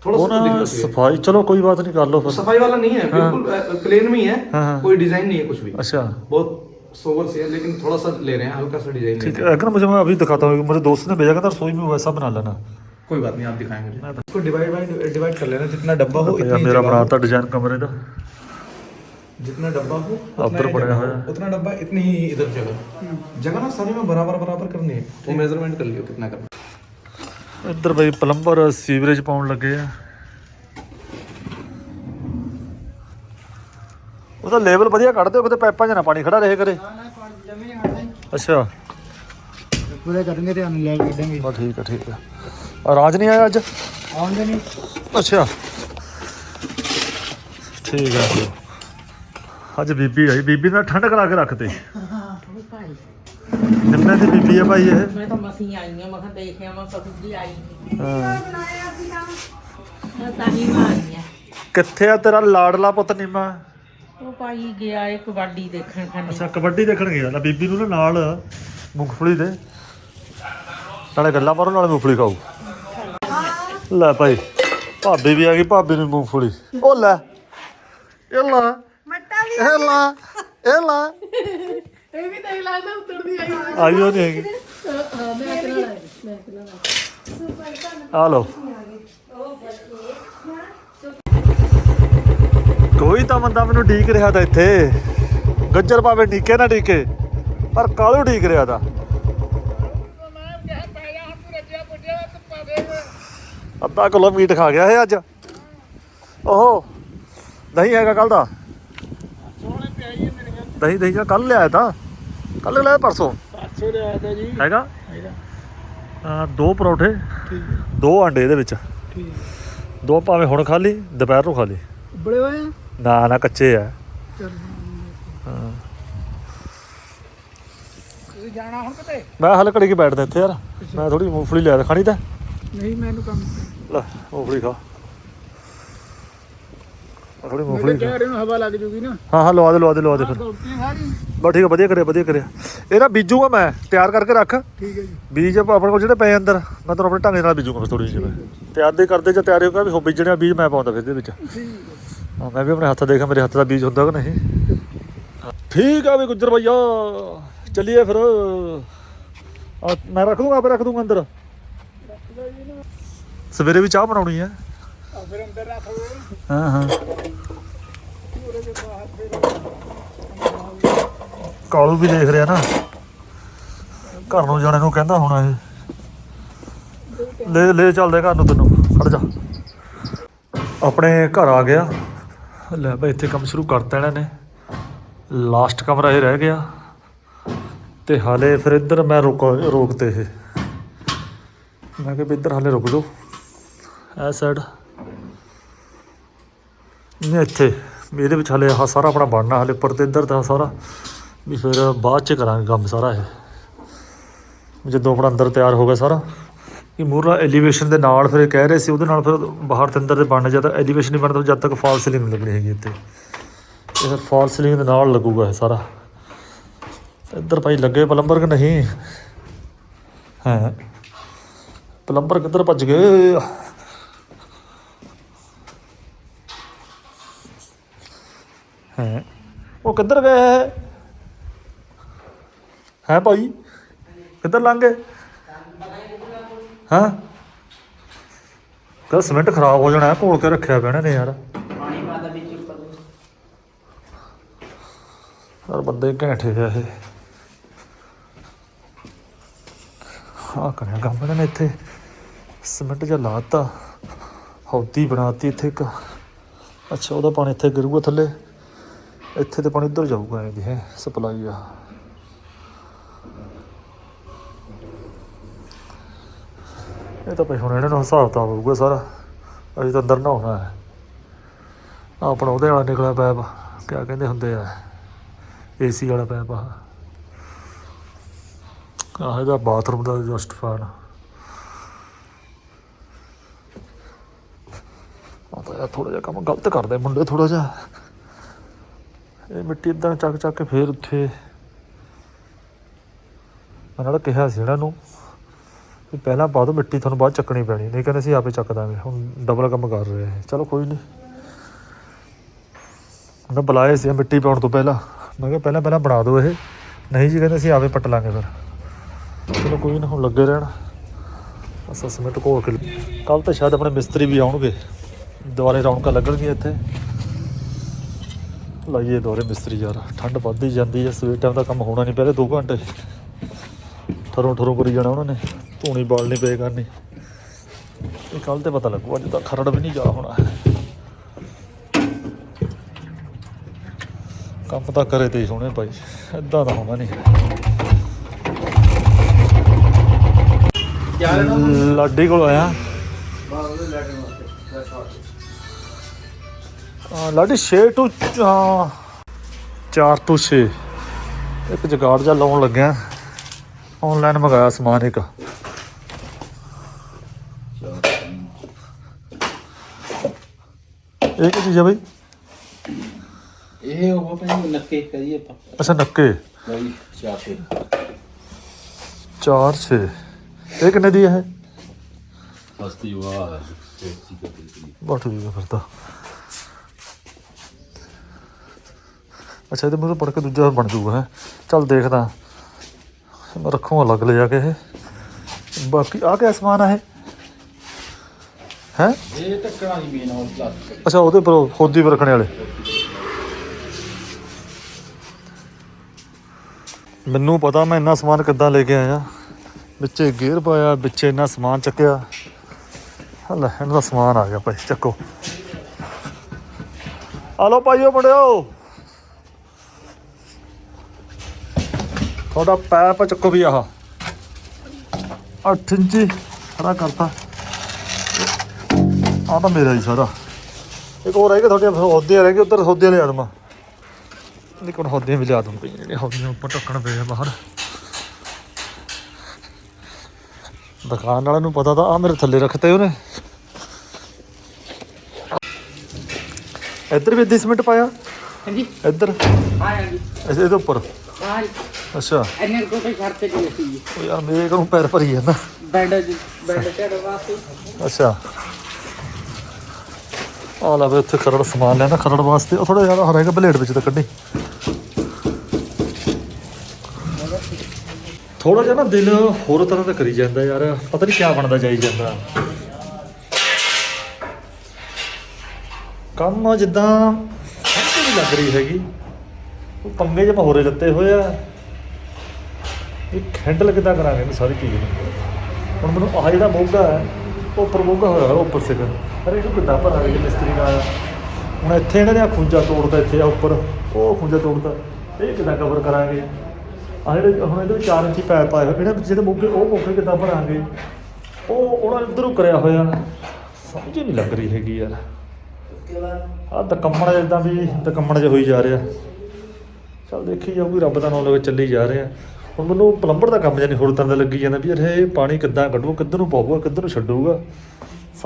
Speaker 5: थोड़ा
Speaker 1: वो
Speaker 5: सा
Speaker 1: ना
Speaker 5: तो दिक्कत है
Speaker 1: सफाई चलो कोई बात नहीं कर लो फिर
Speaker 5: सफाई वाला नहीं है बिल्कुल प्लेन में ही है
Speaker 1: हाँ, हाँ।
Speaker 5: कोई डिजाइन नहीं है कुछ भी
Speaker 1: अच्छा
Speaker 5: बहुत सोबर से है लेकिन थोड़ा सा ले रहे हैं हल्का सा डिजाइन
Speaker 1: ठीक है अगर मुझे मैं अभी दिखाता हूँ मेरे दोस्त ने भेजा था रसोई में वैसा बना लेना
Speaker 5: कोई बात नहीं आप दिखाएंगे मुझे इसको डिवाइड बाय डिवाइड कर लेना जितना डब्बा हो
Speaker 1: यार
Speaker 5: इतनी
Speaker 1: मेरा
Speaker 5: जगह हो।
Speaker 1: बनाता डिजाइन कमरे का
Speaker 5: जितना डब्बा हो
Speaker 1: अब
Speaker 5: उतना
Speaker 1: तो
Speaker 5: ही
Speaker 1: बढ़िया
Speaker 5: जगह
Speaker 1: है।
Speaker 5: हो। उतना डब्बा इतनी ही इधर जगह जगह ना सारी में बराबर बराबर करनी है वो मेजरमेंट कर लियो कितना करना
Speaker 1: ਇੱਧਰ ਬਈ ਪਲੰਬਰ ਸੀਵਰੇਜ ਪਾਉਣ ਲੱਗੇ ਆ। ਉਹਦਾ ਲੈਵਲ ਵਧੀਆ ਕੱਢ ਦਿਓ ਕਿਤੇ ਪਾਈਪਾਂ 'ਚ ਨਾ ਪਾਣੀ ਖੜਾ ਰਹੇ ਕਰੇ। ਅੱਛਾ।
Speaker 4: ਪੂਰੇ ਕਰਨਗੇ ਤੇ ਲੈ ਕੱਢਾਂਗੇ
Speaker 1: ਬਸ ਠੀਕ ਹੈ ਠੀਕ ਹੈ ਆ ਰਾਜ ਨਹੀਂ ਆਇਆ ਅੱਜ?
Speaker 4: ਆਉਂਦੇ ਨਹੀਂ।
Speaker 1: ਅੱਛਾ। ਠੀਕ ਹੈ ਜੀ। ਅੱਜ ਬੀਬੀ ਆਈ ਬੀਬੀ ਨਾਲ ਠੰਡ ਕਰਾ ਕੇ ਰੱਖਤੇ। ਕਿੰਨੇ ਦੀ ਬੀਬੀ ਹੈ ਭਾਈ ਇਹ।
Speaker 6: ਮੈਂ ਤਾਂ ਮਸੀਂ ਆਈ ਹਾਂ ਮੈਂ ਕਿਹਾ ਦੇਖਿਆ ਮੈਂ ਕਦੋਂ ਦੀ ਆਈ ਨਹੀਂ
Speaker 1: ਹਾਂ।
Speaker 6: ਮੈਂ ਤਾਂ ਹੀ ਮੈਂ ਆਈ ਹਾਂ
Speaker 1: ਕਿੱਥੇ ਆ ਤੇਰਾ ਲਾਡਲਾ ਪੁੱਤ ਨੀਮਾ?
Speaker 6: ਉਹ ਭਾਈ ਗਿਆ ਇਹ ਕਬੱਡੀ ਦੇਖਣ ਖਾਨੇ।
Speaker 1: ਅੱਛਾ ਕਬੱਡੀ ਦੇਖਣ ਗਿਆ। ਨਾ ਬੀਬੀ ਨੂੰ ਨਾ ਨਾਲ ਮੂੰਗਫਲੀ ਦੇ। ਨਾਲੇ ਗੱਲਾਂ ਮਾਰੋ ਨਾਲੇ ਮੂੰਗਫਲੀ ਖਾਓ। ਲੈ ਭਾਈ ਭਾਬੀ ਵੀ ਆ ਗਈ ਭਾਬੀ ਨੂੰ ਮੂੰਗਫਲੀ। ਉਹ ਲੈ ਇਹ ਲਾ
Speaker 2: ਮੱਟਾ ਵੀ
Speaker 1: ਇਹ ਲਾ ਇਹ ਲਾ।
Speaker 2: ਇਹ ਵੀ ਤਾਂ ਲੱਗਦਾ ਉਤਰਦੀ ਆਈ
Speaker 1: ਆਈਓ ਨਹੀਂ ਹੈਗੀ। ਆ ਲਓ। ਕੋਈ ਤਾਂ ਬੰਦਾ ਮੈਨੂੰ ਢੀਕ ਰਿਹਾ ਤਾਂ ਇੱਥੇ। ਗੱਜਰ ਭਾਵੇਂ ਢੀਕੇ ਨਾ ਢੀਕੇ ਪਰ ਕਾਲੂ ਢੀਕ ਰਿਹਾ ਤਾਂ?
Speaker 4: ਮੈਂ ਕਿਹਾ ਪੈ ਜਾ ਹੁਣ ਤੂੰ ਰੱਜਿਆ ਪੁੱਜਿਆ ਤੇ ਪਾ ਦੇ
Speaker 1: ਅੱਧਾ ਕਿਲੋ ਮੀਟ ਖਾ ਗਿਆ ਇਹ ਅੱਜ। ਓਹੋ ਦਹੀਂ ਹੈਗਾ ਕੱਲ ਦਾ।
Speaker 4: ਸੋਹਣੇ ਪਿਆਈ ਮੇਰੀਆਂ
Speaker 1: ਦਹੀਂ ਦਹੀਂ ਕੱਲ ਲਿਆਇਆ ਤਾਂ। ਕੱਲ ਲਿਆਇਆ ਪਰਸੋਂ।
Speaker 4: ਪਾਸੋਂ ਦੇ ਆਇਆ ਤਾਂ ਜੀ।
Speaker 1: ਹੈਗਾ?
Speaker 4: ਹੈਗਾ।
Speaker 1: ਆ ਦੋ ਪਰੌਠੇ ਦੋ ਆਂਡੇ ਇਹਦੇ ਵਿੱਚ। ਦੋ ਭਾਵੇਂ ਹੁਣ ਖਾ ਲਈ ਦੁਪਹਿਰ ਨੂੰ ਖਾ ਲਈ
Speaker 4: ਬੜੇ ਹੋਏ ਆ?
Speaker 1: ਨਾ ਨਾ ਕੱਚੇ ਆ।
Speaker 4: ਤੁਸੀਂ ਜਾਣਾ ਹੁਣ ਕਿਤੇ?
Speaker 1: ਮੈਂ ਹਲ ਘੜੀ ਕੇ ਬੈਠਦਾ ਇੱਥੇ ਯਾਰ। ਮੈਂ ਥੋੜੀ ਮੂੰਗਫਲੀ ਲਿਆ ਖਾਣੀ ਤਾਂ।
Speaker 4: ਨਹੀਂ ਮੈਨੂੰ ਕੰਮ
Speaker 1: ਲੈ ਮੂੰਗਫਲੀ ਖਾ। ਥੋੜੀ ਮੂੰਗਫਲੀ ਖਾ
Speaker 4: ਚਿਹਰੇ ਨੂੰ ਹਵਾ ਲੱਗ ਜੂਗੀ ਨਾ।
Speaker 1: ਹਾਂ ਹਾਂ ਲਵਾ ਦੇ ਲਵਾ ਦੇ ਲਵਾ ਦੇ ਫਿਰ।
Speaker 4: ਗਲਤੀ ਸਾਰੀ
Speaker 1: ਬਸ ਠੀਕ ਹੈ ਵਧੀਆ ਕਰਿਆ ਵਧੀਆ ਕਰਿਆ। ਇਹ ਨਾ ਬੀਜੂਗਾ ਮੈਂ ਤਿਆਰ ਕਰਕੇ ਰੱਖ।
Speaker 4: ਠੀਕ ਹੈ ਜੀ।
Speaker 1: ਬੀਜ ਆਪਣੇ ਕੋਲ ਜਿਹੜੇ ਪਏ ਅੰਦਰ ਮੈਂ ਤੁਹਾਨੂੰ ਆਪਣੇ ਢੰਗ ਨਾਲ ਬੀਜੂਗਾ ਥੋੜੀ ਜਿਹੀ ਮੈਂ ਤਿਆਰ ਦੇ ਕਰਦੇ ਜਾਂ ਤਿਆਰ ਹੋਗਾ ਵੀ ਹੋ ਬੀਜਣੇ ਆ ਬੀਜ ਮੈਂ ਪਾਉਂਦਾ ਫਿਰ ਇਹਦੇ ਵਿੱਚ। ਹਾਂ। ਮੈਂ ਵੀ ਆਪਣੇ ਹੱਥ ਦੇਖਾਂ ਮੇਰੇ ਹੱਥ ਦਾ ਬੀਜ ਹੁੰਦਾ ਕਿ ਨਹੀਂ। ਠੀਕ ਆ ਵੀ ਗੁੱਜਰ ਭਈਆ ਚੱਲੀਏ ਫਿਰ। ਆ ਮੈਂ ਰੱਖ ਦੂੰਗਾ ਆਪੇ ਰੱਖ ਦੂੰਗਾ ਅੰਦਰ। ਸਵੇਰੇ ਵੀ ਚਾਹ ਬਣਾਉਣੀ ਹੈ
Speaker 4: ਆ ਫਿਰ ਅੰਦਰ ਰੱਖ ਲਓ।
Speaker 1: ਹਾਂ ਹਾਂ। ਕਾਲੂ ਵੀ ਦੇਖ ਰਿਹਾ ਨਾ। ਘਰ ਨੂੰ ਜਾਣੇ ਨੂੰ ਕਹਿੰਦਾ ਹੋਣਾ ਇਹ। ਲੈ ਲੈ ਚੱਲਦੇ ਘਰ ਨੂੰ ਤੈਨੂੰ, ਖੜ ਜਾ। ਆਪਣੇ ਘਰ ਆ ਗਿਆ। ਲੈ ਬਈ ਇੱਥੇ ਕੰਮ ਸ਼ੁਰੂ ਕਰਤਾ ਇਹਨਾਂ ਨੇ। ਲਾਸਟ ਕਮਰਾ ਇਹ ਰਹਿ ਗਿਆ। ਤੇ ਹਾਲੇ ਫਿਰ ਇੱਧਰ ਮੈਂ ਰੁਕ, ਰੋਕਤੇ ਇਹ। ਮੈਂ ਕਿਹਾ ਵੀ ਇੱਧਰ ਹਾਲੇ ਰੁਕ ਜਾਓ। ਇਹ ਸਾਈਡ ਨਹੀਂ, ਇੱਥੇ। ਇਹਦੇ ਵਿੱਚ ਹਾਲੇ ਆਹ ਸਾਰਾ ਆਪਣਾ ਬਣਨਾ, ਹਾਲੇ ਉੱਪਰ ਤੇ ਇੱਧਰ ਦਾ ਸਾਰਾ। ਵੀ ਫਿਰ ਬਾਅਦ ਚ ਕਰਾਂਗੇ ਕੰਮ ਸਾਰਾ ਇਹ। ਵੀ ਜਦੋਂ ਆਪਣਾ ਅੰਦਰ ਤਿਆਰ ਹੋ ਗਿਆ ਸਾਰਾ। ਕਿ ਮੂਹਰਾ ਐਲੀਵੇਸ਼ਨ ਦੇ ਨਾਲ ਫਿਰ ਕਹਿ ਰਹੇ ਸੀ, ਉਹਦੇ ਨਾਲ ਫਿਰ ਬਾਹਰ ਤੇ ਅੰਦਰ ਦੇ ਬਣਨ ਜਦ ਐਲੀਵੇਸ਼ਨ ਨਹੀਂ ਬਣਦਾ, ਜਦ ਤੱਕ ਫਾਲ ਸੀਲਿੰਗ ਨਹੀਂ ਲੱਗਣੀ ਹੈਗੀ ਇੱਥੇ। ਇਹ ਫਿਰ ਫਾਲ ਸੀਲਿੰਗ ਦੇ ਨਾਲ ਲੱਗੂਗਾ ਇਹ ਸਾਰਾ। ਇੱਧਰ ਭਾਈ ਲੱਗੇ ਪਲੰਬਰ ਕਿ ਨਹੀਂ? ਹੈ? ਪਲੰਬਰ ਕਿੱਧਰ ਭੱਜ ਗਏ? ਹੈ? ਉਹ ਕਿੱਧਰ ਗਏ ਹੈ ਭਾਈ? ਕਿੱਧਰ ਲੰਘੇ ਹਾਂ? ਕਹ ਸਿਮੈਂਟ ਖਰਾਬ ਹੋ ਜਾਣਾ, ਘੋਲ ਕੇ ਰੱਖਿਆ ਪੈਣਾ ਨੇ ਯਾਰ।
Speaker 6: ਪਾਣੀ ਮਾਦਾ ਵਿੱਚ ਉੱਪਰ
Speaker 1: ਯਾਰ ਬੰਦੇ ਘੈਂਠੇ ਆ ਇਹ। ਹਾਂ ਕਰਿਆ ਕੰਮ ਇਹਨਾਂ ਨੇ ਇੱਥੇ। ਸਿਮੈਂਟ ਜਿਹਾ ਲਾਤਾ, ਹੌਦੀ ਬਣਾਤੀ ਇੱਥੇ ਇੱਕ। ਅੱਛਾ, ਉਹਦਾ ਪਾਣੀ ਇੱਥੇ ਗਿਰੂਗਾ ਥੱਲੇ। ਇੱਥੇ ਤੇ ਪਾਣੀ ਉੱਧਰ ਜਾਊਗਾ ਇਹਦੀ ਹੈ, ਸਪਲਾਈ ਆ। ਇਹ ਤਾਂ ਭਾਈ ਹੁਣ ਇਹਨਾਂ ਨੂੰ ਹਿਸਾਬ ਤਾਂ ਹੋਊਗਾ ਸਾਰਾ। ਅਸੀਂ ਤਾਂ ਅੰਦਰ ਨਹਾਉਣਾ ਹੈ। ਆਪਣਾ ਉਹਦੇ ਵਾਲਾ ਨਿਕਲਿਆ ਪੈਪ, ਕਿਆ ਕਹਿੰਦੇ ਹੁੰਦੇ ਆ, ਏਸੀ ਵਾਲਾ ਪੈਪ ਆ। ਆਹ ਇਹਦਾ ਬਾਥਰੂਮ ਦਾ ਜਸਟ ਫਾਨ ਆ ਤਾਂ ਯਾਰ ਥੋੜਾ ਜਿਹਾ ਕੰਮ ਗਲਤ ਕਰਦੇ ਮੁੰਡੇ ਥੋੜਾ ਜਿਹਾ। ਇਹ ਮਿੱਟੀ ਇਦਾਂ ਚੱਕ ਚੱਕ ਕੇ ਫੇਰ ਉੱਥੇ। ਮੈਂ ਨੇ ਕਿਹਾ ਸੀ ਇਹਨਾਂ ਨੂੰ ਵੀ ਪਹਿਲਾਂ ਪਾ ਦਿਓ ਮਿੱਟੀ ਤੁਹਾਨੂੰ ਬਾਅਦ ਚੱਕਣੀ ਪੈਣੀ, ਨਹੀਂ ਕਹਿੰਦੇ ਅਸੀਂ ਆਪੇ ਚੱਕ ਦਾਂਗੇ, ਹੁਣ ਡਬਲ ਕੰਮ ਕਰ ਰਹੇ ਆ ਚਲੋ ਕੋਈ ਨਹੀਂ। ਮੈਂ ਬੁਲਾਏ ਸੀ ਮਿੱਟੀ ਪਾਉਣ ਤੋਂ ਪਹਿਲਾਂ। ਮੈਂ ਕਿਹਾ ਪਹਿਲਾਂ ਪਹਿਲਾਂ ਬਣਾ ਦਿਓ ਇਹ। ਨਹੀਂ ਜੀ ਕਹਿੰਦੇ ਅਸੀਂ ਆਪੇ ਪੱਟ ਲਾਂਗੇ ਫਿਰ। ਚਲੋ ਕੋਈ ਨਾ ਹੁਣ ਲੱਗੇ ਰਹਿਣ। ਅਸਾਂ ਸਿਮੈਂਟ ਘੋਲ ਕੇ ਕੱਲ ਤਾਂ ਸ਼ਾਇਦ ਆਪਣੇ ਮਿਸਤਰੀ ਵੀ ਆਉਣਗੇ। ਦੁਬਾਰੇ ਰੌਣਕਾਂ ਲੱਗਣਗੀਆਂ ਇੱਥੇ। ਲਾਈਏ ਦੁਬਾਰੇ ਮਿਸਤਰੀ ਯਾਰ, ਠੰਡ ਵੱਧਦੀ ਜਾਂਦੀ ਹੈ, ਸਵੇਰ ਟਾਈਮ ਦਾ ਕੰਮ ਹੋਣਾ ਨਹੀਂ ਪਹਿਲੇ 2 ਘੰਟੇ। ਠਰੋਂ ਠਰੋਂ ਕਰੀ ਜਾਣਾ ਉਹਨਾਂ ਨੇ। ਧੂਣੀ ਬਾਲਣੀ ਪਏ ਕਰਨੀ। ਇਹ ਕੱਲ ਤੇ ਪਤਾ ਲੱਗੂ ਅੱਜ ਤਾਂ ਖਰੜ ਵੀ ਨਹੀਂ ਜਾ ਹੋਣਾ। ਕੰਮ ਤਾਂ ਕਰੇ ਤੇ ਹੀ ਸੋਹਣੇ ਭਾਈ ਏਦਾਂ ਦਾ ਹੋਣਾ ਨਹੀਂ। ਲਾਡੀ ਕੋਲ ਆਇਆ। ਲਾਡੀ 6 ਟੂ 4 ਟੂ 6 ਇੱਕ ਜਗਾੜ ਜਾ ਲਾਉਣ ਲੱਗਿਆ। ਆਨਲਾਈਨ ਮੰਗਾਇਆ ਸਮਾਨ ਇੱਕ। ਇਹ ਕੀ ਚੀਜ਼ ਹੈ ਬਈ?
Speaker 7: ਇਹ ਉਹ ਭਾਈ ਨੱਕੇ ਕਰੀਏ ਆਪਾਂ।
Speaker 1: ਅੱਛਾ ਨੱਕੇ।
Speaker 7: ਭਾਈ ਚਾਪੇ
Speaker 1: 4 6 ਇਹ ਕਿੰਨੇ ਦੀ ਹੈ
Speaker 3: ਹਸਤੀ ਵਾਹ
Speaker 1: ਬਹੁਤ ਠੀਕ ਹੈ ਫਿਰ ਤਾਂ। ਅੱਛਾ ਇਹਦੇ ਮੂਹਰੇ ਪੜ ਕੇ ਦੂਜਾ ਬਣ ਜਾਊਗਾ ਹੈ। ਚੱਲ ਦੇਖਦਾ। ਮੈਂ ਰੱਖੂਗਾ ਅਲੱਗ ਲੈ ਜਾ ਕੇ ਇਹ। ਬਾਕੀ ਆ ਕਿਆ ਸਮਾਨ ਆ ਇਹ? ਹੈ?
Speaker 7: ਇਹ ਟੱਕਣਾ ਨਹੀਂ ਮੇਨ ਆਉਂ ਪਲਾਸਟਿਕ
Speaker 1: ਅੱਛਾ, ਉਹਦੇ ਪਰ ਹੋਦੀ ਪਰ ਰੱਖਣੇ ਵਾਲੇ। ਮੈਨੂੰ ਪਤਾ ਮੈਂ ਇੰਨਾ ਸਮਾਨ ਕਿੱਦਾਂ ਲੈ ਕੇ ਆਇਆ। ਵਿੱਚ ਗੇਅਰ ਪਾਇਆ, ਵਿੱਚ ਇੰਨਾ ਸਮਾਨ ਚੱਕਿਆ। ਹਲਾ, ਇਹਨਾਂ ਦਾ ਸਮਾਨ ਆ ਗਿਆ ਭਾਈ, ਚੱਕੋ। ਆ ਲਓ ਭਾਈਓ, ਮੁੰਡਿਓ। ਤੁਹਾਡਾ ਪੈਪ ਚੱਕੋ ਵੀ ਆਹ। 8 ਇੰਚੀ ਖੜਾ ਕਰਤਾ। ਆ ਤਾਂ ਮੇਰਾ ਹੀ ਸਾਰਾ। ਇੱਕ ਹੋਰ ਹੈਗਾ ਤੁਹਾਡੇ ਹੌਦੀਆਂ ਰਹਿ ਗਏ ਉੱਧਰ ਹੌਦੀਆਂ ਲਿਆ ਦਮਾ ਲੇਕਿਨ ਹੌਦੀਆਂ ਵੀ ਲਿਆ ਦੂੰ। ਪਈ ਜਿਹੜੇ ਹੌਦੀਆਂ ਉੱਪਰ ਢੱਕਣ ਪਏ ਆ ਬਾਹਰ। ਦੁਕਾਨ ਵਾਲਿਆਂ ਨੂੰ ਪਤਾ ਤਾਂ ਆ ਮੇਰੇ ਥੱਲੇ ਰੱਖਤੇ ਉਹਨੇ। ਇੱਧਰ ਵੀ ਇੱਦੀ ਸੀਮੈਂਟ ਪਾਇਆ?
Speaker 6: ਹਾਂਜੀ।
Speaker 1: ਇੱਧਰ?
Speaker 6: ਹਾਂ ਹਾਂਜੀ।
Speaker 1: ਇਹਦੇ ਉੱਪਰ?
Speaker 6: ਹਾਂ
Speaker 1: ਅੱਛਾ।
Speaker 6: ਇਹਨੇ ਕੋ ਕੋਈ ਸ਼ਰਤ ਨਹੀਂ ਸੀ
Speaker 1: ਉਹ ਯਾਰ ਮੇਰੇ ਕੋਲ ਪੈਰ ਭਰੀ ਜਾਂਦਾ।
Speaker 6: ਬੈੱਡ ਬੈੱਡ ਤੇ ਵਾਸਤੇ।
Speaker 1: ਅੱਛਾ। ਆ ਲਾ ਵੇ ਉੱਥੇ ਖਰੜ ਸਮਾਨ ਲੈਣਾ, ਖਰੜ ਵਾਸਤੇ। ਉਹ ਥੋੜਾ ਜ਼ਿਆਦਾ ਹਰੇਗਾ ਬਲੇਡ ਵਿੱਚ ਤਾਂ ਕੱਢੀ। ਥੋੜਾ ਜਿਹਾ ਨਾ ਦਿਲ ਹੋਰ ਤਰ੍ਹਾਂ ਦਾ ਕਰੀ ਜਾਂਦਾ ਯਾਰ। ਪਤਾ ਨਹੀਂ ਕਿਆ ਬਣਦਾ, ਜਾਈ ਜਾਂਦਾ। ਕੰਮ ਜਿੱਦਾਂ ਸਮਝ ਨਹੀਂ ਲੱਗ ਰਹੀ ਹੈਗੀ। ਉਹ ਪੰਗੇ ਜਿਹਾ ਹੋਰੇ ਲੱਤੇ ਹੋਏ ਆ। ਇਹ ਹੈਂਡਲ ਕਿੱਦਾਂ ਕਰਾਂਗੇ ਇਹਨੂੰ ਸਾਰੀ ਚੀਜ਼ ਨੂੰ। ਹੁਣ ਮੈਨੂੰ ਆਹ ਜਿਹੜਾ ਮੋਗਾ ਹੈ, ਉਹ ਉੱਪਰ ਮੋਗਾ ਹੋਇਆ ਹੋਇਆ, ਉੱਪਰ ਸਿਰ ਪਰ ਇਹਨੂੰ ਕਿੱਦਾਂ ਭਰਾਂਗੇ ਮਿਸਤਰੀ ਨਾਲ ਹੁਣ ਇੱਥੇ ਇਹਨਾਂ ਨੇ ਆ ਖੁੰਝਾ ਤੋੜਦਾ ਇੱਥੇ ਆ ਉੱਪਰ। ਉਹ ਖੁੰਝਾ ਤੋੜਦਾ ਇਹ ਕਿੱਦਾਂ ਕਵਰ ਕਰਾਂਗੇ? ਆ ਜਿਹੜੇ ਹੁਣ ਇਹਦੇ ਵਿੱਚ 4 ਇੰਚੀ ਪੈਪ ਆਏ ਹੋਏ ਇਹਨਾਂ ਵਿੱਚ ਜਿਹੜੇ ਮੋਗੇ ਉਹ ਮੋਗੇ ਕਿੱਦਾਂ ਭਰਾਂਗੇ ਉਹ ਉਹਨਾਂ ਨੇ ਇੱਧਰੋਂ ਕਰਿਆ ਹੋਇਆ। ਸਮਝ ਹੀ ਨਹੀਂ ਲੱਗ ਰਹੀ ਹੈਗੀ ਯਾਰ। ਆ ਦਕੰਮਣ ਜਿੱਦਾਂ ਵੀ ਦਕੰਮਣ ਜਿਹਾ ਹੋਈ ਜਾ ਰਿਹਾ। ਚੱਲ ਦੇਖੀ ਜਾਊਗੀ, ਰੱਬ ਦਾ ਨਾਮ ਲੈ ਕੇ ਚੱਲੀ ਜਾ ਰਿਹਾ। ਹੁਣ ਮੈਨੂੰ ਪਲੰਬਰ ਦਾ ਕੰਮ ਜਾਨੀ ਹੋਰ ਤਰ੍ਹਾਂ ਦਾ ਲੱਗੀ ਜਾਂਦਾ ਵੀ ਯਾਰ ਇਹ ਪਾਣੀ ਕਿੱਦਾਂ ਕੱਢੂ, ਕਿੱਧਰ ਨੂੰ ਪਾਊਗਾ, ਕਿੱਧਰ ਨੂੰ ਛੱਡੂਗਾ।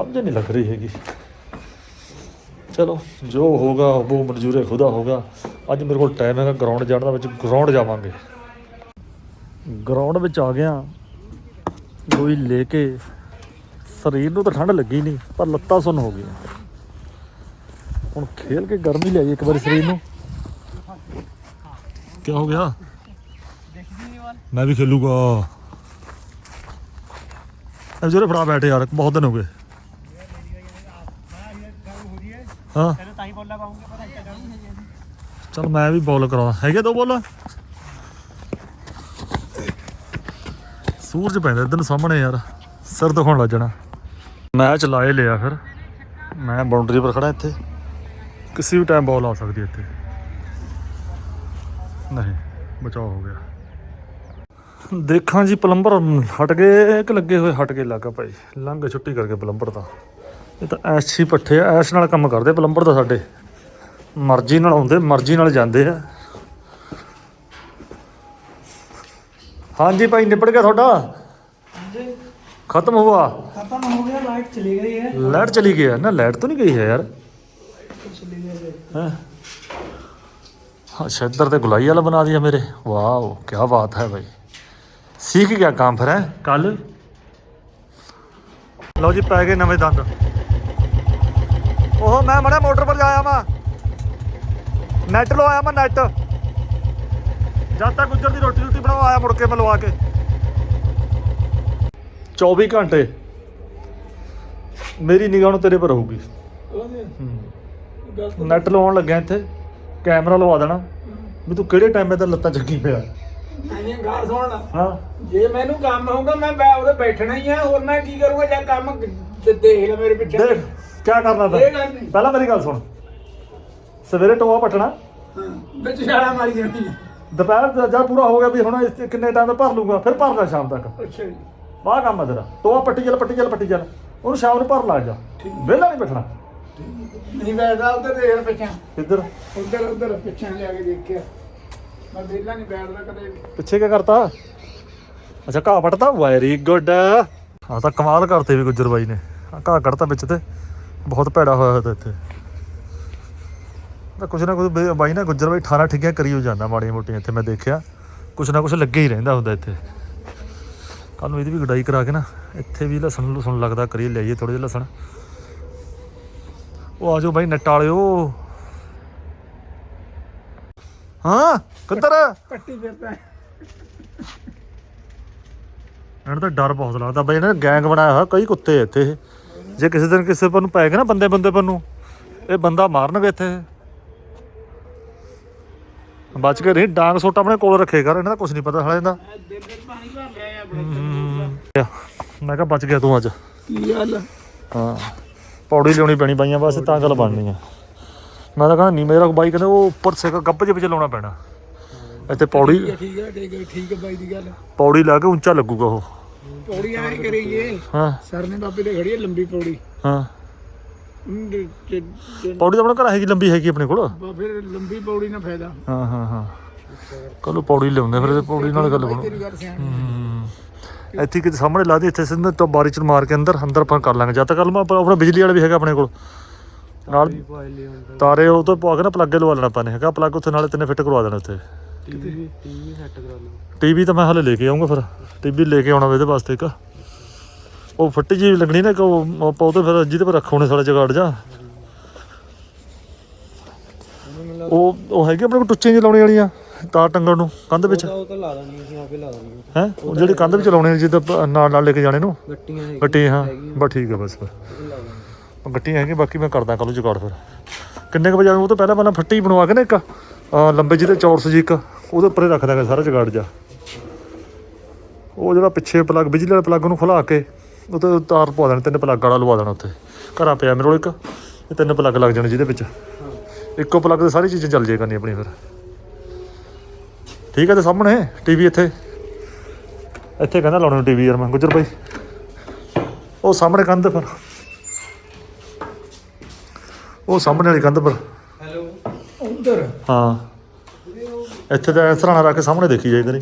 Speaker 1: ਸਮਝ ਨਹੀਂ ਲੱਗ ਰਹੀ ਹੈਗੀ। ਚਲੋ, ਜੋ ਹੋਗਾ ਉਹ ਮਨਜ਼ੂਰ ਖੁਦਾ ਹੋਗਾ ਅੱਜ ਮੇਰੇ ਕੋਲ ਟਾਈਮ ਹੈਗਾ ਗਰਾਊਂਡ ਜਾਣ ਦਾ ਵਿੱਚ ਗਰਾਊਂਡ ਜਾਵਾਂਗੇ। ਗਰਾਊਂਡ ਵਿੱਚ ਆ ਗਿਆ। ਲੋਈ ਲੈ ਕੇ ਸਰੀਰ ਨੂੰ ਤਾਂ ਠੰਡ ਲੱਗੀ ਨਹੀਂ, ਪਰ ਲੱਤਾਂ ਸੁੰਨ ਹੋ ਗਈਆਂ। ਹੁਣ ਖੇਲ ਕੇ ਗਰਮੀ ਲੈ ਲਿਆਈ ਇੱਕ ਵਾਰੀ ਸਰੀਰ ਨੂੰ। ਕੀ ਹੋ ਗਿਆ? ਮੈਂ ਵੀ ਖੇਲੂਗਾ। ਇਹ ਜਿਹੜੇ ਫੜਾ ਬੈਠੇ ਯਾਰ, ਬਹੁਤ ਦਿਨ ਹੋ ਗਏ। ਹਾਂ। ਚਲ ਮੈਂ ਵੀ ਬੋਲ ਕਰਾਂ ਹੈਗੇ ਦੋ ਬੋਲ? ਸੂਰਜ ਪੈਂਦਾ ਇਧਰ ਸਾਹਮਣੇ ਯਾਰ। ਸਿਰ ਦਿਖਾਉਣ ਲੱਗ ਜਾਣਾ। ਮੈਚ ਲਾਏ ਲਿਆ ਫਿਰ। ਮੈਂ ਬਾਉਂਡਰੀ ਪਰ ਖੜਾ ਇੱਥੇ। ਕਿਸੇ ਵੀ ਟਾਈਮ ਬਾਲ ਆ ਸਕਦੀ ਇੱਥੇ। ਨਹੀਂ ਬਚਾਅ ਹੋ ਗਿਆ। ਦੇਖਾਂ ਜੀ ਪਲੰਬਰ ਹਟ ਗਏ ਕਿ ਲੱਗੇ ਹੋਏ? ਹਟ ਕੇ ਲੱਗਾ ਭਾਈ। ਲੰਘ ਛੁੱਟੀ ਕਰਕੇ ਪਲੰਬਰ ਤਾਂ। ਇਹ ਤਾਂ ਐਸ਼ ਹੀ ਪੱਠੇ ਆ ਐਸ ਨਾਲ ਕੰਮ ਕਰਦੇ ਪਲੰਬਰ ਦਾ ਸਾਡੇ। ਮਰਜ਼ੀ ਨਾਲ ਆਉਂਦੇ ਮਰਜ਼ੀ ਨਾਲ ਜਾਂਦੇ ਆ। ਹਾਂਜੀ ਭਾਈ ਨਿਪਟ ਗਿਆ ਤੁਹਾਡਾ? ਹਾਂਜੀ। ਖਤਮ ਹੋਆ?
Speaker 8: ਖਤਮ ਹੋ ਗਿਆ ਲਾਈਟ ਚਲੀ ਗਈ ਹੈ।
Speaker 1: ਲਾਈਟ ਚਲੀ ਗਈ ਹੈ? ਨਾ ਲਾਈਟ ਤਾਂ ਨਹੀਂ ਗਈ ਹੈ ਯਾਰ। ਚਲੀ ਹਾਂ। ਸ਼ੱਦਰ ਤੇ ਗੁਲਾਈ ਵਾਲਾ ਬਣਾ ਦਿਆ ਮੇਰੇ। ਵਾਓ ਕੀ ਬਾਤ ਹੈ ਭਾਈ ਸੀਖ ਗਿਆ ਕੰਮ ਫਿਰ ਹੈ? ਕੱਲ ਲਓ ਜੀ ਪੈ ਗਏ ਨਵੇਂ ਦੰਦ। ਉਹ ਮੈਂ ਮੜਾ ਮੋਟਰ ਪਰ ਜਾਇਆ ਮੈਂ ਨੈਟ ਲੋ ਆਇਆ ਮੈਂ ਨੈਟ ਜਦ ਤੱਕ ਗੁੱਜਰ ਦੀ ਰੋਟੀ ਰੋਟੀ ਬਣਾਉ ਆਇਆ ਮੁੜ ਕੇ ਮਿਲਵਾ ਕੇ। 24 ਘੰਟੇ। ਮੇਰੀ ਨਿਗਾਹ ਨੂੰ ਤੇਰੇ ਪਰ ਹੋਊਗੀ। ਨੈਟ ਲਾਉਣ ਲੱਗਿਆ ਇੱਥੇ। ਕੈਮਰਾ ਲਵਾ ਦੇਣਾ। ਵੀ ਤੂੰ ਕਿਹੜੇ ਟਾਈਮੇ ਤੇ ਲੱਤਾਂ ਚੱਕੀ ਪਿਆ।
Speaker 4: ਮੈਨੂੰ ਕੰਮ ਹੋਊਗਾ ਮੈਂ ਉਹਦੇ ਬੈਠਣਾ ਹੀ ਆ। ਹੋਰ ਮੈਂ ਕੀ ਕਰੂੰਗਾ? ਜਾਂ ਕੰਮ ਦੇਖ ਲੈ ਮੇਰੇ ਪਿੱਛੇ।
Speaker 1: ਕੀ ਕਰਨਾ ਤਾਂ?
Speaker 4: ਇਹ ਗੱਲ ਨਹੀਂ।
Speaker 1: ਪਹਿਲਾਂ ਮੇਰੀ ਗੱਲ ਸੁਣ। ਸਵੇਰੇ ਟੋਆ ਪਟਣਾ।
Speaker 4: ਹਾਂ, ਵਿੱਚ ਛਾਲਾ ਮਾਰੀ ਜਾਣੀ ਆ।
Speaker 1: ਦੁਪਹਿਰ ਦਾ ਜਦ ਪੂਰਾ ਹੋ ਗਿਆ ਵੀ ਹੁਣ ਇਸ ਕਿੰਨੇ ਟਾਈਮ ਦਾ ਭਰ ਲੂੰਗਾ ਫਿਰ ਭਰਨਾ ਸ਼ਾਮ ਤੱਕ।
Speaker 4: ਅੱਛਾ ਜੀ।
Speaker 1: ਵਾਹ ਕੰਮ ਤੇਰਾ। ਟੋਆ ਪੱਟੀ ਚੱਲ ਪੱਟੀ ਚੱਲ ਪੱਟੀ ਚੱਲ। ਉਹਨੂੰ ਸ਼ਾਮ ਨੂੰ ਭਰ ਲੱਗ ਜਾ। ਵਿਹਲਾ ਨਹੀਂ ਬੈਠਣਾ।
Speaker 4: ਨਹੀਂ ਬੈਠਦਾ ਉੱਧਰ ਦੇਖ ਲੈ ਪਿੱਛੇ।
Speaker 1: ਇੱਧਰ।
Speaker 4: ਉੱਧਰ ਉੱਧਰ ਪਿੱਛੇ ਲਿਆ ਕੇ ਦੇਖਿਆ। ਮੈਂ ਵਿਹਲਾ ਨਹੀਂ ਬੈਠਦਾ ਕਦੇ
Speaker 1: ਪਿੱਛੇ ਕੀ ਕਰਤਾ? ਅੱਛਾ ਘਾਹ ਪਟਦਾ ਵੈਰੀ ਗੁੱਡ। ਹਾਂ ਤਾਂ ਕਮਾਲ ਕਰਤੇ ਵੀ ਗੁੱਜਰ ਬਾਈ ਨੇ। ਆਹ ਘਾਹ ਕੱਢਤਾ ਵਿੱਚ ਤੇ। ਬਹੁਤ ਭੈੜਾ ਹੋਇਆ ਹੋਇਆ ਇੱਥੇ। ਤਾਂ ਕੁਛ ਨਾ ਕੁਛ ਬਈ- ਨਾ ਗੁੱਜਰ ਬਾਈ 18 ਠਿੱਗੀਆਂ ਕਰੀ ਹੋ ਜਾਂਦਾ ਮਾੜੀਆਂ ਮੋਟੀਆਂ ਇੱਥੇ ਮੈਂ ਦੇਖਿਆ। ਕੁਛ ਨਾ ਕੁਛ ਲੱਗੇ ਹੀ ਰਹਿੰਦਾ ਹੁੰਦਾ ਇੱਥੇ। ਕੱਲ ਨੂੰ ਇਹਦੀ ਵੀ ਗੁਡਾਈ ਕਰਾ ਕੇ ਨਾ ਇੱਥੇ ਵੀ ਲਸਣ ਲੁਸਣ ਲੱਗਦਾ ਕਰੀ ਲਿਆਈਏ ਥੋੜੇ ਜਿਹਾ ਲਸਣ। ਉਹ ਆਜੋ ਬਾਈ ਨੱਟ ਵਾਲਿਓ। ਹਾਂ ਕਿੱਧਰ?
Speaker 4: ਪੱਟੀ ਫਿਰਦਾ
Speaker 1: ਇਹਨਾਂ ਤਾਂ ਡਰ ਬਹੁਤ ਲੱਗਦਾ ਬਈ ਇਹਨਾਂ ਨੇ ਗੈਂਗ ਬਣਾਇਆ ਹੋਇਆ ਕਈ ਕੁੱਤੇ ਇੱਥੇ ਇਹ। ਜੇ ਕਿਸੇ ਦਿਨ ਕਿਸੇ ਪਰ ਨੂੰ ਪੈ ਗਏ ਨਾ ਬੰਦੇ ਬੰਦੇ ਪਰ ਨੂੰ ਇਹ ਬੰਦਾ ਮਾਰਨਗੇ ਇੱਥੇ। ਬਚ ਕੇ ਨਹੀਂ ਡਾਂਗ ਸੋਟ ਆਪਣੇ ਕੋਲ ਰੱਖੇ ਕਰ ਇਹਨਾਂ ਦਾ ਕੁਝ ਨਹੀਂ ਪਤਾ ਹਲੇ
Speaker 4: ਦੇ
Speaker 1: ਮੈਂ ਕਿਹਾ ਬਚ ਗਿਆ ਤੂੰ ਅੱਜ।
Speaker 4: ਕੀ ਗੱਲ?
Speaker 1: ਹਾਂ ਪੌੜੀ ਲਿਆਉਣੀ ਪੈਣੀ ਬਾਈਆਂ ਵਾਸਤੇ ਤਾਂ ਗੱਲ ਬਣਨੀ ਆ। ਮੈਂ ਤਾਂ ਕਹਿੰਦਾ ਨਹੀਂ ਮੇਰਾ ਬਾਈ ਕਹਿੰਦੇ ਉਹ ਉੱਪਰ ਸੇ ਗੱਬ ਜਿਹੇ ਵਿੱਚ ਲਾਉਣਾ ਪੈਣਾ। ਇੱਥੇ ਪੌੜੀ
Speaker 4: ਠੀਕ ਹੈ ਠੀਕ ਹੈ ਬਾਈ ਦੀ ਗੱਲ।
Speaker 1: ਪੌੜੀ ਲਾ ਕੇ ਉੱਚਾ ਲੱਗੂਗਾ ਉਹ।
Speaker 4: ਪੌੜੀ ਆਏ ਕਰੀਏ
Speaker 1: ਹਾਂ।
Speaker 4: ਸਰ ਨੇ ਬਾਬੇ ਦੇ ਖੜੀ ਲੰਬੀ ਪੌੜੀ।
Speaker 1: ਹਾਂ। ਪੌੜੀ ਤਾਂ ਆਪਣੇ ਘਰ ਹੈਗੀ ਲੰਬੀ ਹੈਗੀ ਆਪਣੇ ਕੋਲ?
Speaker 4: ਫਿਰ ਲੰਬੀ ਪੌੜੀ ਨਾਲ ਫਾਇਦਾ।
Speaker 1: ਹਾਂ ਹਾਂ ਹਾਂ। ਕੱਲ ਪੌੜੀ ਲਿਆਉਂਦੇ ਫਿਰ ਇਹ ਪੌੜੀ ਨਾਲ ਗੱਲ ਬਣੂ।
Speaker 4: ਤੇਰੀ ਗੱਲ ਸਿਆਣੀ
Speaker 1: ਹੂੰ। ਇੱਥੇ ਕਿਤੇ ਸਾਹਮਣੇ ਲਾ ਦੇ ਇੱਥੇ ਸਿੱਧਾ ਤੋਂ ਬਾਰੀ ਚ ਮਾਰ ਕੇ ਅੰਦਰ ਅੰਦਰ ਆਪਾਂ ਕਰ ਲਾਂਗੇ। ਜਦ ਤੱਕ ਕੱਲ ਮੈਂ ਆਪਣਾ ਬਿਜਲੀ ਵਾਲਾ ਵੀ ਹੈਗਾ ਆਪਣੇ ਕੋਲ। ਨਾਲ ਤਾਰੇ ਉਹ ਤੋਂ ਪਵਾ ਕੇ ਨਾ ਪਲੱਗ ਲਵਾ ਲੈਣਾ ਆਪਾਂ ਨੇ ਹੈਗਾ। ਪਲੱਗ ਉੱਥੇ ਨਾਲੇ ਤਿੰਨੇ ਫਿੱਟ ਕਰਵਾ ਦੇਣਾ ਉੱਥੇ।
Speaker 6: ਟੀਵੀ ਟੀਵੀ ਸੈੱਟ ਕਰਾ ਲਓ।
Speaker 1: ਟੀਵੀ ਤਾਂ ਮੈਂ ਹਲੇ ਲੈ ਕੇ ਆਉਂਗਾ ਫਿਰ। ਟੀਵੀ ਲੈ ਕੇ ਆਉਣਾ ਇਹਦੇ ਵਾਸਤੇ ਇੱਕ। ਉਹ ਫੱਟੀ ਜੀ ਲੱਗਣੀ ਨਾ ਕਿ ਉਹ ਆਪਾਂ ਉਹ ਤੇ ਫਿਰ ਜਿਹਦੇ ਪਰ ਰੱਖੋਣੇ ਸਾਲੇ ਜਗਾੜ ਜਾ। ਉਹ ਉਹ ਹੈਗੇ ਆਪਣੇ ਕੋਲ ਟੁੱਚੇ ਜਿਹੇ ਲਾਉਣੇ ਵਾਲੀਆਂ ਤਾਰ ਟੰਗਣ ਨੂੰ ਕੰਧ ਵਿੱਚ।
Speaker 6: ਉਹ ਤਾਂ ਲਾ ਦੇਣੀ ਸੀ ਆਪੇ ਲਾ ਦੇਣੀ
Speaker 1: ਹੈ? ਉਹ ਜਿਹੜੀ ਕੰਧ ਵਿੱਚ ਲਾਉਣੇ ਜਿੱਦਾਂ ਨਾਲ ਨਾਲ ਲੈ ਕੇ ਜਾਣੇ ਨੂੰ।
Speaker 6: ਗੱਟੀਆਂ ਹੈਗੀਆਂ
Speaker 1: ਗੱਟੀ ਹਾਂ। ਬਸ ਠੀਕ ਹੈ ਬਸ ਫਿਰ ਉਹ ਗੱਟੀ ਹੈਗੀ ਬਾਕੀ ਮੈਂ ਕਰਦਾ ਕੱਲ ਜੁਗਾੜ ਫਿਰ। ਕਿੰਨੇ ਕੁ ਵਜੇ ਉਹ ਤੋਂ ਪਹਿਲਾਂ ਪਹਿਲਾਂ ਫੱਟੀ ਬਣਵਾ ਕੇ ਨਾ ਇੱਕ ਲੰਬੇ ਜਿਹੇ ਚੌਰਸ ਜੀ ਇੱਕ। ਉਹਦੇ ਉੱਪਰ ਹੀ ਰੱਖ ਦਾਂਗੇ ਸਾਰਾ ਜੁਗਾੜ ਜਾ ਉਹ ਜਿਹੜਾ ਪਿੱਛੇ ਪਲੱਗ ਬਿਜਲੀ ਵਾਲੇ ਪਲੱਗ ਨੂੰ ਖੁਲਾ ਕੇ ਉਹ ਤੇ ਤਾਰ ਪਵਾ ਦੇਣਾ ਤਿੰਨ ਪਲੱਗ ਵਾਲਾ ਲਵਾ ਦੇਣਾ ਉੱਥੇ। ਘਰਾਂ ਪਿਆ ਮੇਰੇ ਕੋਲ ਇੱਕ ਇਹ ਤਿੰਨ ਪਲੱਗ ਲੱਗ ਜਾਣੇ ਜਿਹਦੇ ਵਿੱਚ। ਇੱਕੋ ਪਲੱਗ ਤੇ ਸਾਰੀ ਚੀਜ਼ਾਂ ਚੱਲ ਜਾਏ ਕਰਨੀ ਆਪਣੀ ਫਿਰ। ਠੀਕ ਹੈ ਤੇ ਸਾਹਮਣੇ ਟੀਵੀ ਇੱਥੇ। ਇੱਥੇ ਕਹਿੰਦਾ ਲਾਉਣੇ ਟੀਵੀ ਯਾਰ ਮੈਂ ਗੁੱਜਰ ਭਾਈ ਉਹ ਸਾਹਮਣੇ ਕੰਧ ਪਰ। ਉਹ ਸਾਹਮਣੇ ਵਾਲੀ ਕੰਧ ਪਰ।
Speaker 4: ਉਧਰ।
Speaker 1: ਹਾਂ। ਇੱਥੇ ਤਾਂ ਇਸ ਤਰ੍ਹਾਂ ਰੱਖ ਕੇ ਸਾਹਮਣੇ ਦੇਖੀ ਜਾਏ ਕਰੀ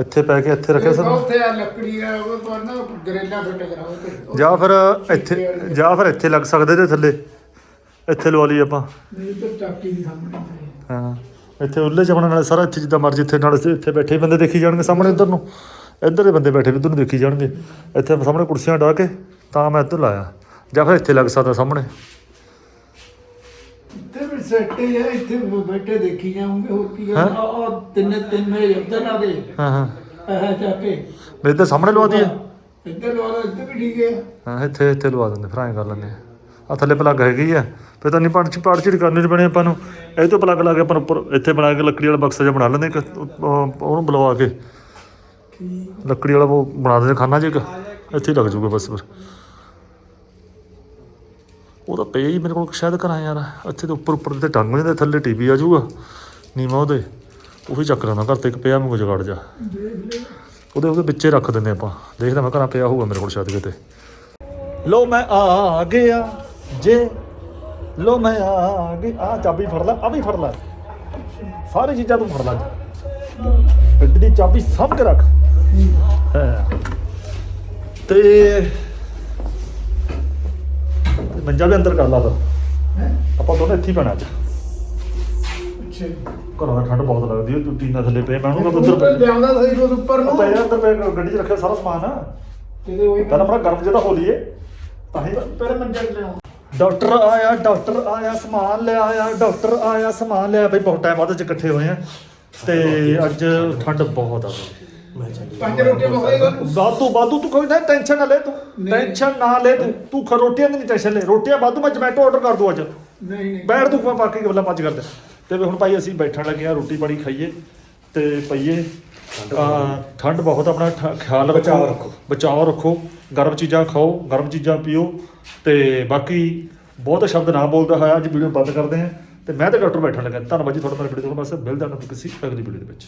Speaker 1: ਇੱਥੇ ਪੈ ਕੇ ਇੱਥੇ ਰੱਖਿਆ ਸਰ।
Speaker 4: ਉੱਥੇ ਆ ਲੱਕੜੀ ਆ ਉਹ ਪਰ ਨਾ ਗਰੇਲਾ ਫਿੱਟ ਕਰਾਓ ਤੇ।
Speaker 1: ਜਾਂ ਫਿਰ ਇੱਥੇ ਜਾਂ ਫਿਰ ਇੱਥੇ ਲੱਗ ਸਕਦੇ ਤੇ ਥੱਲੇ। ਇੱਥੇ ਲਵਾ ਲਈ ਆਪਾਂ।
Speaker 4: ਨਹੀਂ ਤੇ ਟਾਕੀ ਦੀ ਸਾਹਮਣੇ ਤੇ।
Speaker 1: ਹਾਂ ਇੱਥੇ ਉੱਲੇ ਚ ਆਪਣਾ ਨਾਲ ਸਾਰਾ ਇੱਥੇ ਜਿੱਦਾਂ ਮਰਜ਼ੀ ਇੱਥੇ ਨਾਲ ਇੱਥੇ ਬੈਠੇ ਬੰਦੇ ਦੇਖੀ ਜਾਣਗੇ ਸਾਹਮਣੇ ਇੱਧਰ ਨੂੰ। ਇੱਧਰ ਦੇ ਬੰਦੇ ਬੈਠੇ ਨੇ ਇੱਧਰ ਨੂੰ ਦੇਖੀ ਜਾਣਗੇ। ਇੱਥੇ ਸਾਹਮਣੇ ਕੁਰਸੀਆਂ ਢਾ ਕੇ ਤਾਂ ਮੈਂ ਇੱਧਰ ਲਾਇਆ। ਜਾਂ ਫਿਰ ਇੱਥੇ ਲੱਗ ਸਕਦਾ ਸਾਹਮਣੇ।
Speaker 4: ਇੱਥੇ ਵੀ ਸੈੱਟ ਆ ਇੱਥੇ ਬੈਠੇ ਦੇਖੀ ਜਾਉਂਗੇ ਹੋਰ ਕੀ ਆ। ਉਹ ਤਿੰਨ ਤਿੰਨ ਉੱਧਰ ਲਾ ਦੇ
Speaker 1: ਹਾਂ ਹਾਂ।
Speaker 4: ਇਹ ਜਾ ਕੇ।
Speaker 1: ਮੈਂ ਇੱਧਰ ਸਾਹਮਣੇ ਲਵਾ ਦਈਏ।
Speaker 4: ਇੱਧਰ ਲਵਾ ਲਓ ਇੱਧਰ ਵੀ ਠੀਕ ਹੈ।
Speaker 1: ਹਾਂ ਇੱਥੇ ਇੱਥੇ ਲਵਾ ਦਿੰਦੇ ਫਿਰ ਕਰ ਲੈਂਦੇ ਆ ਥੱਲੇ ਪਲੱਗ ਹੈਗੀ ਆ। ਫਿਰ ਤਾਂ ਨਹੀਂ ਪੜ ਚ ਪੜ ਚਿੜ ਕਰਨੀ ਚ ਬਣੇ ਆਪਾਂ ਨੂੰ। ਇਹ ਤੋਂ ਪਲੱਗ ਲਾ ਕੇ ਆਪਾਂ ਨੂੰ ਉੱਪਰ ਇੱਥੇ ਬਣਾ ਕੇ ਲੱਕੜੀ ਵਾਲਾ ਬਕਸਾ ਜਿਹਾ ਬਣਾ ਲੈਂਦੇ ਇੱਕ। ਉਹ- ਉਹ- ਉਹਨੂੰ ਬਲਵਾ ਕੇ। ਲੱਕੜੀ ਵਾਲਾ ਉਹ ਬਣਾ ਦਿੰਦੇ ਖਾਨਾ ਜਿਹਾ ਇੱਕ। ਇੱਥੇ ਹੀ ਲੱਗ ਜੂਗਾ ਬਸ ਫਿਰ ਉਹ ਤਾਂ ਪਿਆ ਹੀ ਮੇਰੇ ਕੋਲ ਸ਼ਾਇਦ ਘਰਾਂ ਯਾਰ, ਇੱਥੇ ਤੇ ਉੱਪਰ ਉੱਪਰ ਤੇ ਟੰਗ ਜਾਂਦੇ ਥੱਲੇ ਟੀਵੀ ਆ ਜਾਊਗਾ ਨੀਮਾ ਉਹਦੇ। ਉਹੀ ਵੀ ਚੱਕ ਲੈਣਾ, ਘਰ ਤੇ ਇੱਕ ਪਿਆ ਮੈਨੂੰ ਜਗਾੜ ਜਾ। ਉਹਦੇ ਉਹਦੇ ਵਿੱਚੇ ਰੱਖ ਦਿੰਦੇ ਆਪਾਂ, ਦੇਖਦਾ ਮੈਂ ਘਰਾਂ ਪਿਆ ਹੋਊਗਾ ਮੇਰੇ ਕੋਲ ਸ਼ਾਇਦ ਕਿਤੇ। ਲੋ ਮੈਂ ਆ ਗਿਆ, ਜੇ। ਲੋ ਮੈਂ ਆ ਗਿਆ, ਆ ਚਾਬੀ ਫੜ ਲੈ, ਆ ਵੀ ਫੜ ਲੈ। ਸਾਰੀ ਚੀਜ਼ਾਂ ਤੂੰ ਫੜ ਲੈ। ਗੱਡੀ ਦੀ ਚਾਬੀ ਸਾਂਭ ਕੇ ਰੱਖ। ਤੇ ਤੇ ਮੰਜਾ ਵੀ ਅੰਦਰ ਕਰ ਲਾ ਫਿਰ। ਆਪਾਂ ਦੋਨੇ ਇੱਥੇ ਹੀ ਪੈਣਾ ਅੱਜ।
Speaker 4: ਅੱਛਾ
Speaker 1: ਘਰੋਂ ਦਾ ਠੰਡ ਬਹੁਤ ਲੱਗਦੀ ਹੈ ਤੂੰ ਟੀਨਾ ਥੱਲੇ ਪਏ ਮੈਂ ਉਹਨੂੰ ਕਹਾਂ ਉੱਧਰ
Speaker 4: ਲਿਆਉਂਦਾ ਸਹੀ ਰੋਜ਼ ਉੱਪਰ ਨੂੰ।
Speaker 1: ਪਏ ਅੰਦਰ ਪਏ ਗੱਡੀ 'ਚ ਰੱਖਿਆ ਸਾਰਾ ਸਮਾਨ।
Speaker 4: ਕਿਤੇ ਉਹੀ
Speaker 1: ਪਹਿਲਾਂ ਆਪਣਾ ਗਰਮ ਜਿਹੜਾ ਹੋ ਲਈਏ ਤਾਂ ਹੀ।
Speaker 4: ਪਹਿਲੇ ਮੰਜਾ ਲਿਆਉਂ
Speaker 1: ਡਾਕਟਰ ਆਇਆ ਡਾਕਟਰ ਆਇਆ ਸਮਾਨ ਲੈ ਆਇਆ ਡਾਕਟਰ ਆਇਆ ਸਮਾਨ ਲਿਆ ਬਈ ਬਹੁਤ ਟਾਈਮ ਬਾਅਦ ਅੱਜ ਇਕੱਠੇ ਹੋਏ ਆ ਤੇ ਅੱਜ ਠੰਡ ਬਹੁਤ ਆ।
Speaker 4: ਪੰਜ ਰੋਟੀਆਂ ਬਖਾਏਗਾ
Speaker 1: ਵਾਧੂ ਵਾਧੂ ਤੂੰ ਕੋਈ ਨਾ ਟੈਨਸ਼ਨ ਨਾ ਲੈ ਤੂੰ। ਟੈਨਸ਼ਨ ਨਾ ਲੈ ਤੂੰ। ਤੂੰ ਖ ਰੋਟੀਆਂ ਦੀ ਨਹੀਂ ਟੈਨਸ਼ਨ ਲੈ। ਰੋਟੀਆਂ ਵਾਧੂ ਮੈਂ ਜਮੈਟੋ ਆਰਡਰ ਕਰ ਦੂੰ ਅੱਜ।
Speaker 4: ਨਹੀਂ ਨਹੀਂ।
Speaker 1: ਬੈਠ ਤੂੰ ਬਾਕੀ ਗੱਲਾਂ ਪੱਜ ਕਰਦੇ ਤੇ ਵੀ ਹੁਣ ਭਾਈ ਅਸੀਂ ਬੈਠਣ ਲੱਗੇ ਆ ਰੋਟੀ ਪਾਣੀ ਖਾਈਏ। ਤੇ ਪਈਏ ਆ। ਠੰਡ ਬਹੁਤ ਆਪਣਾ ਠ- ਖਿਆਲ ਰੱਖੋ।
Speaker 5: ਬਚਾਓ ਰੱਖੋ।
Speaker 1: ਬਚਾਓ ਰੱਖੋ। ਗਰਮ ਚੀਜ਼ਾਂ ਖਾਓ ਗਰਮ ਚੀਜ਼ਾਂ ਪੀਓ। ਤੇ ਬਾਕੀ ਬਹੁਤ ਸ਼ਬਦ ਨਾ ਬੋਲਦਾ ਹੋਇਆ ਅੱਜ ਵੀਡੀਓ ਬੰਦ ਕਰਦੇ ਆ ਤੇ ਮੈਂ ਤੇ ਡਾਕਟਰ ਬੈਠਣ ਲੱਗਾ। ਧੰਨਵਾਦ ਜੀ ਤੁਹਾਡਾ ਮੇਰੇ ਵੀਡੀਓ ਤੋਂ ਬਸ ਮਿਲਦੇ ਹਾਂ ਤੁਹਾਨੂੰ ਕਿਸੇ ਅਗਲੀ ਵੀਡੀਓ ਦੇ ਵਿੱਚ।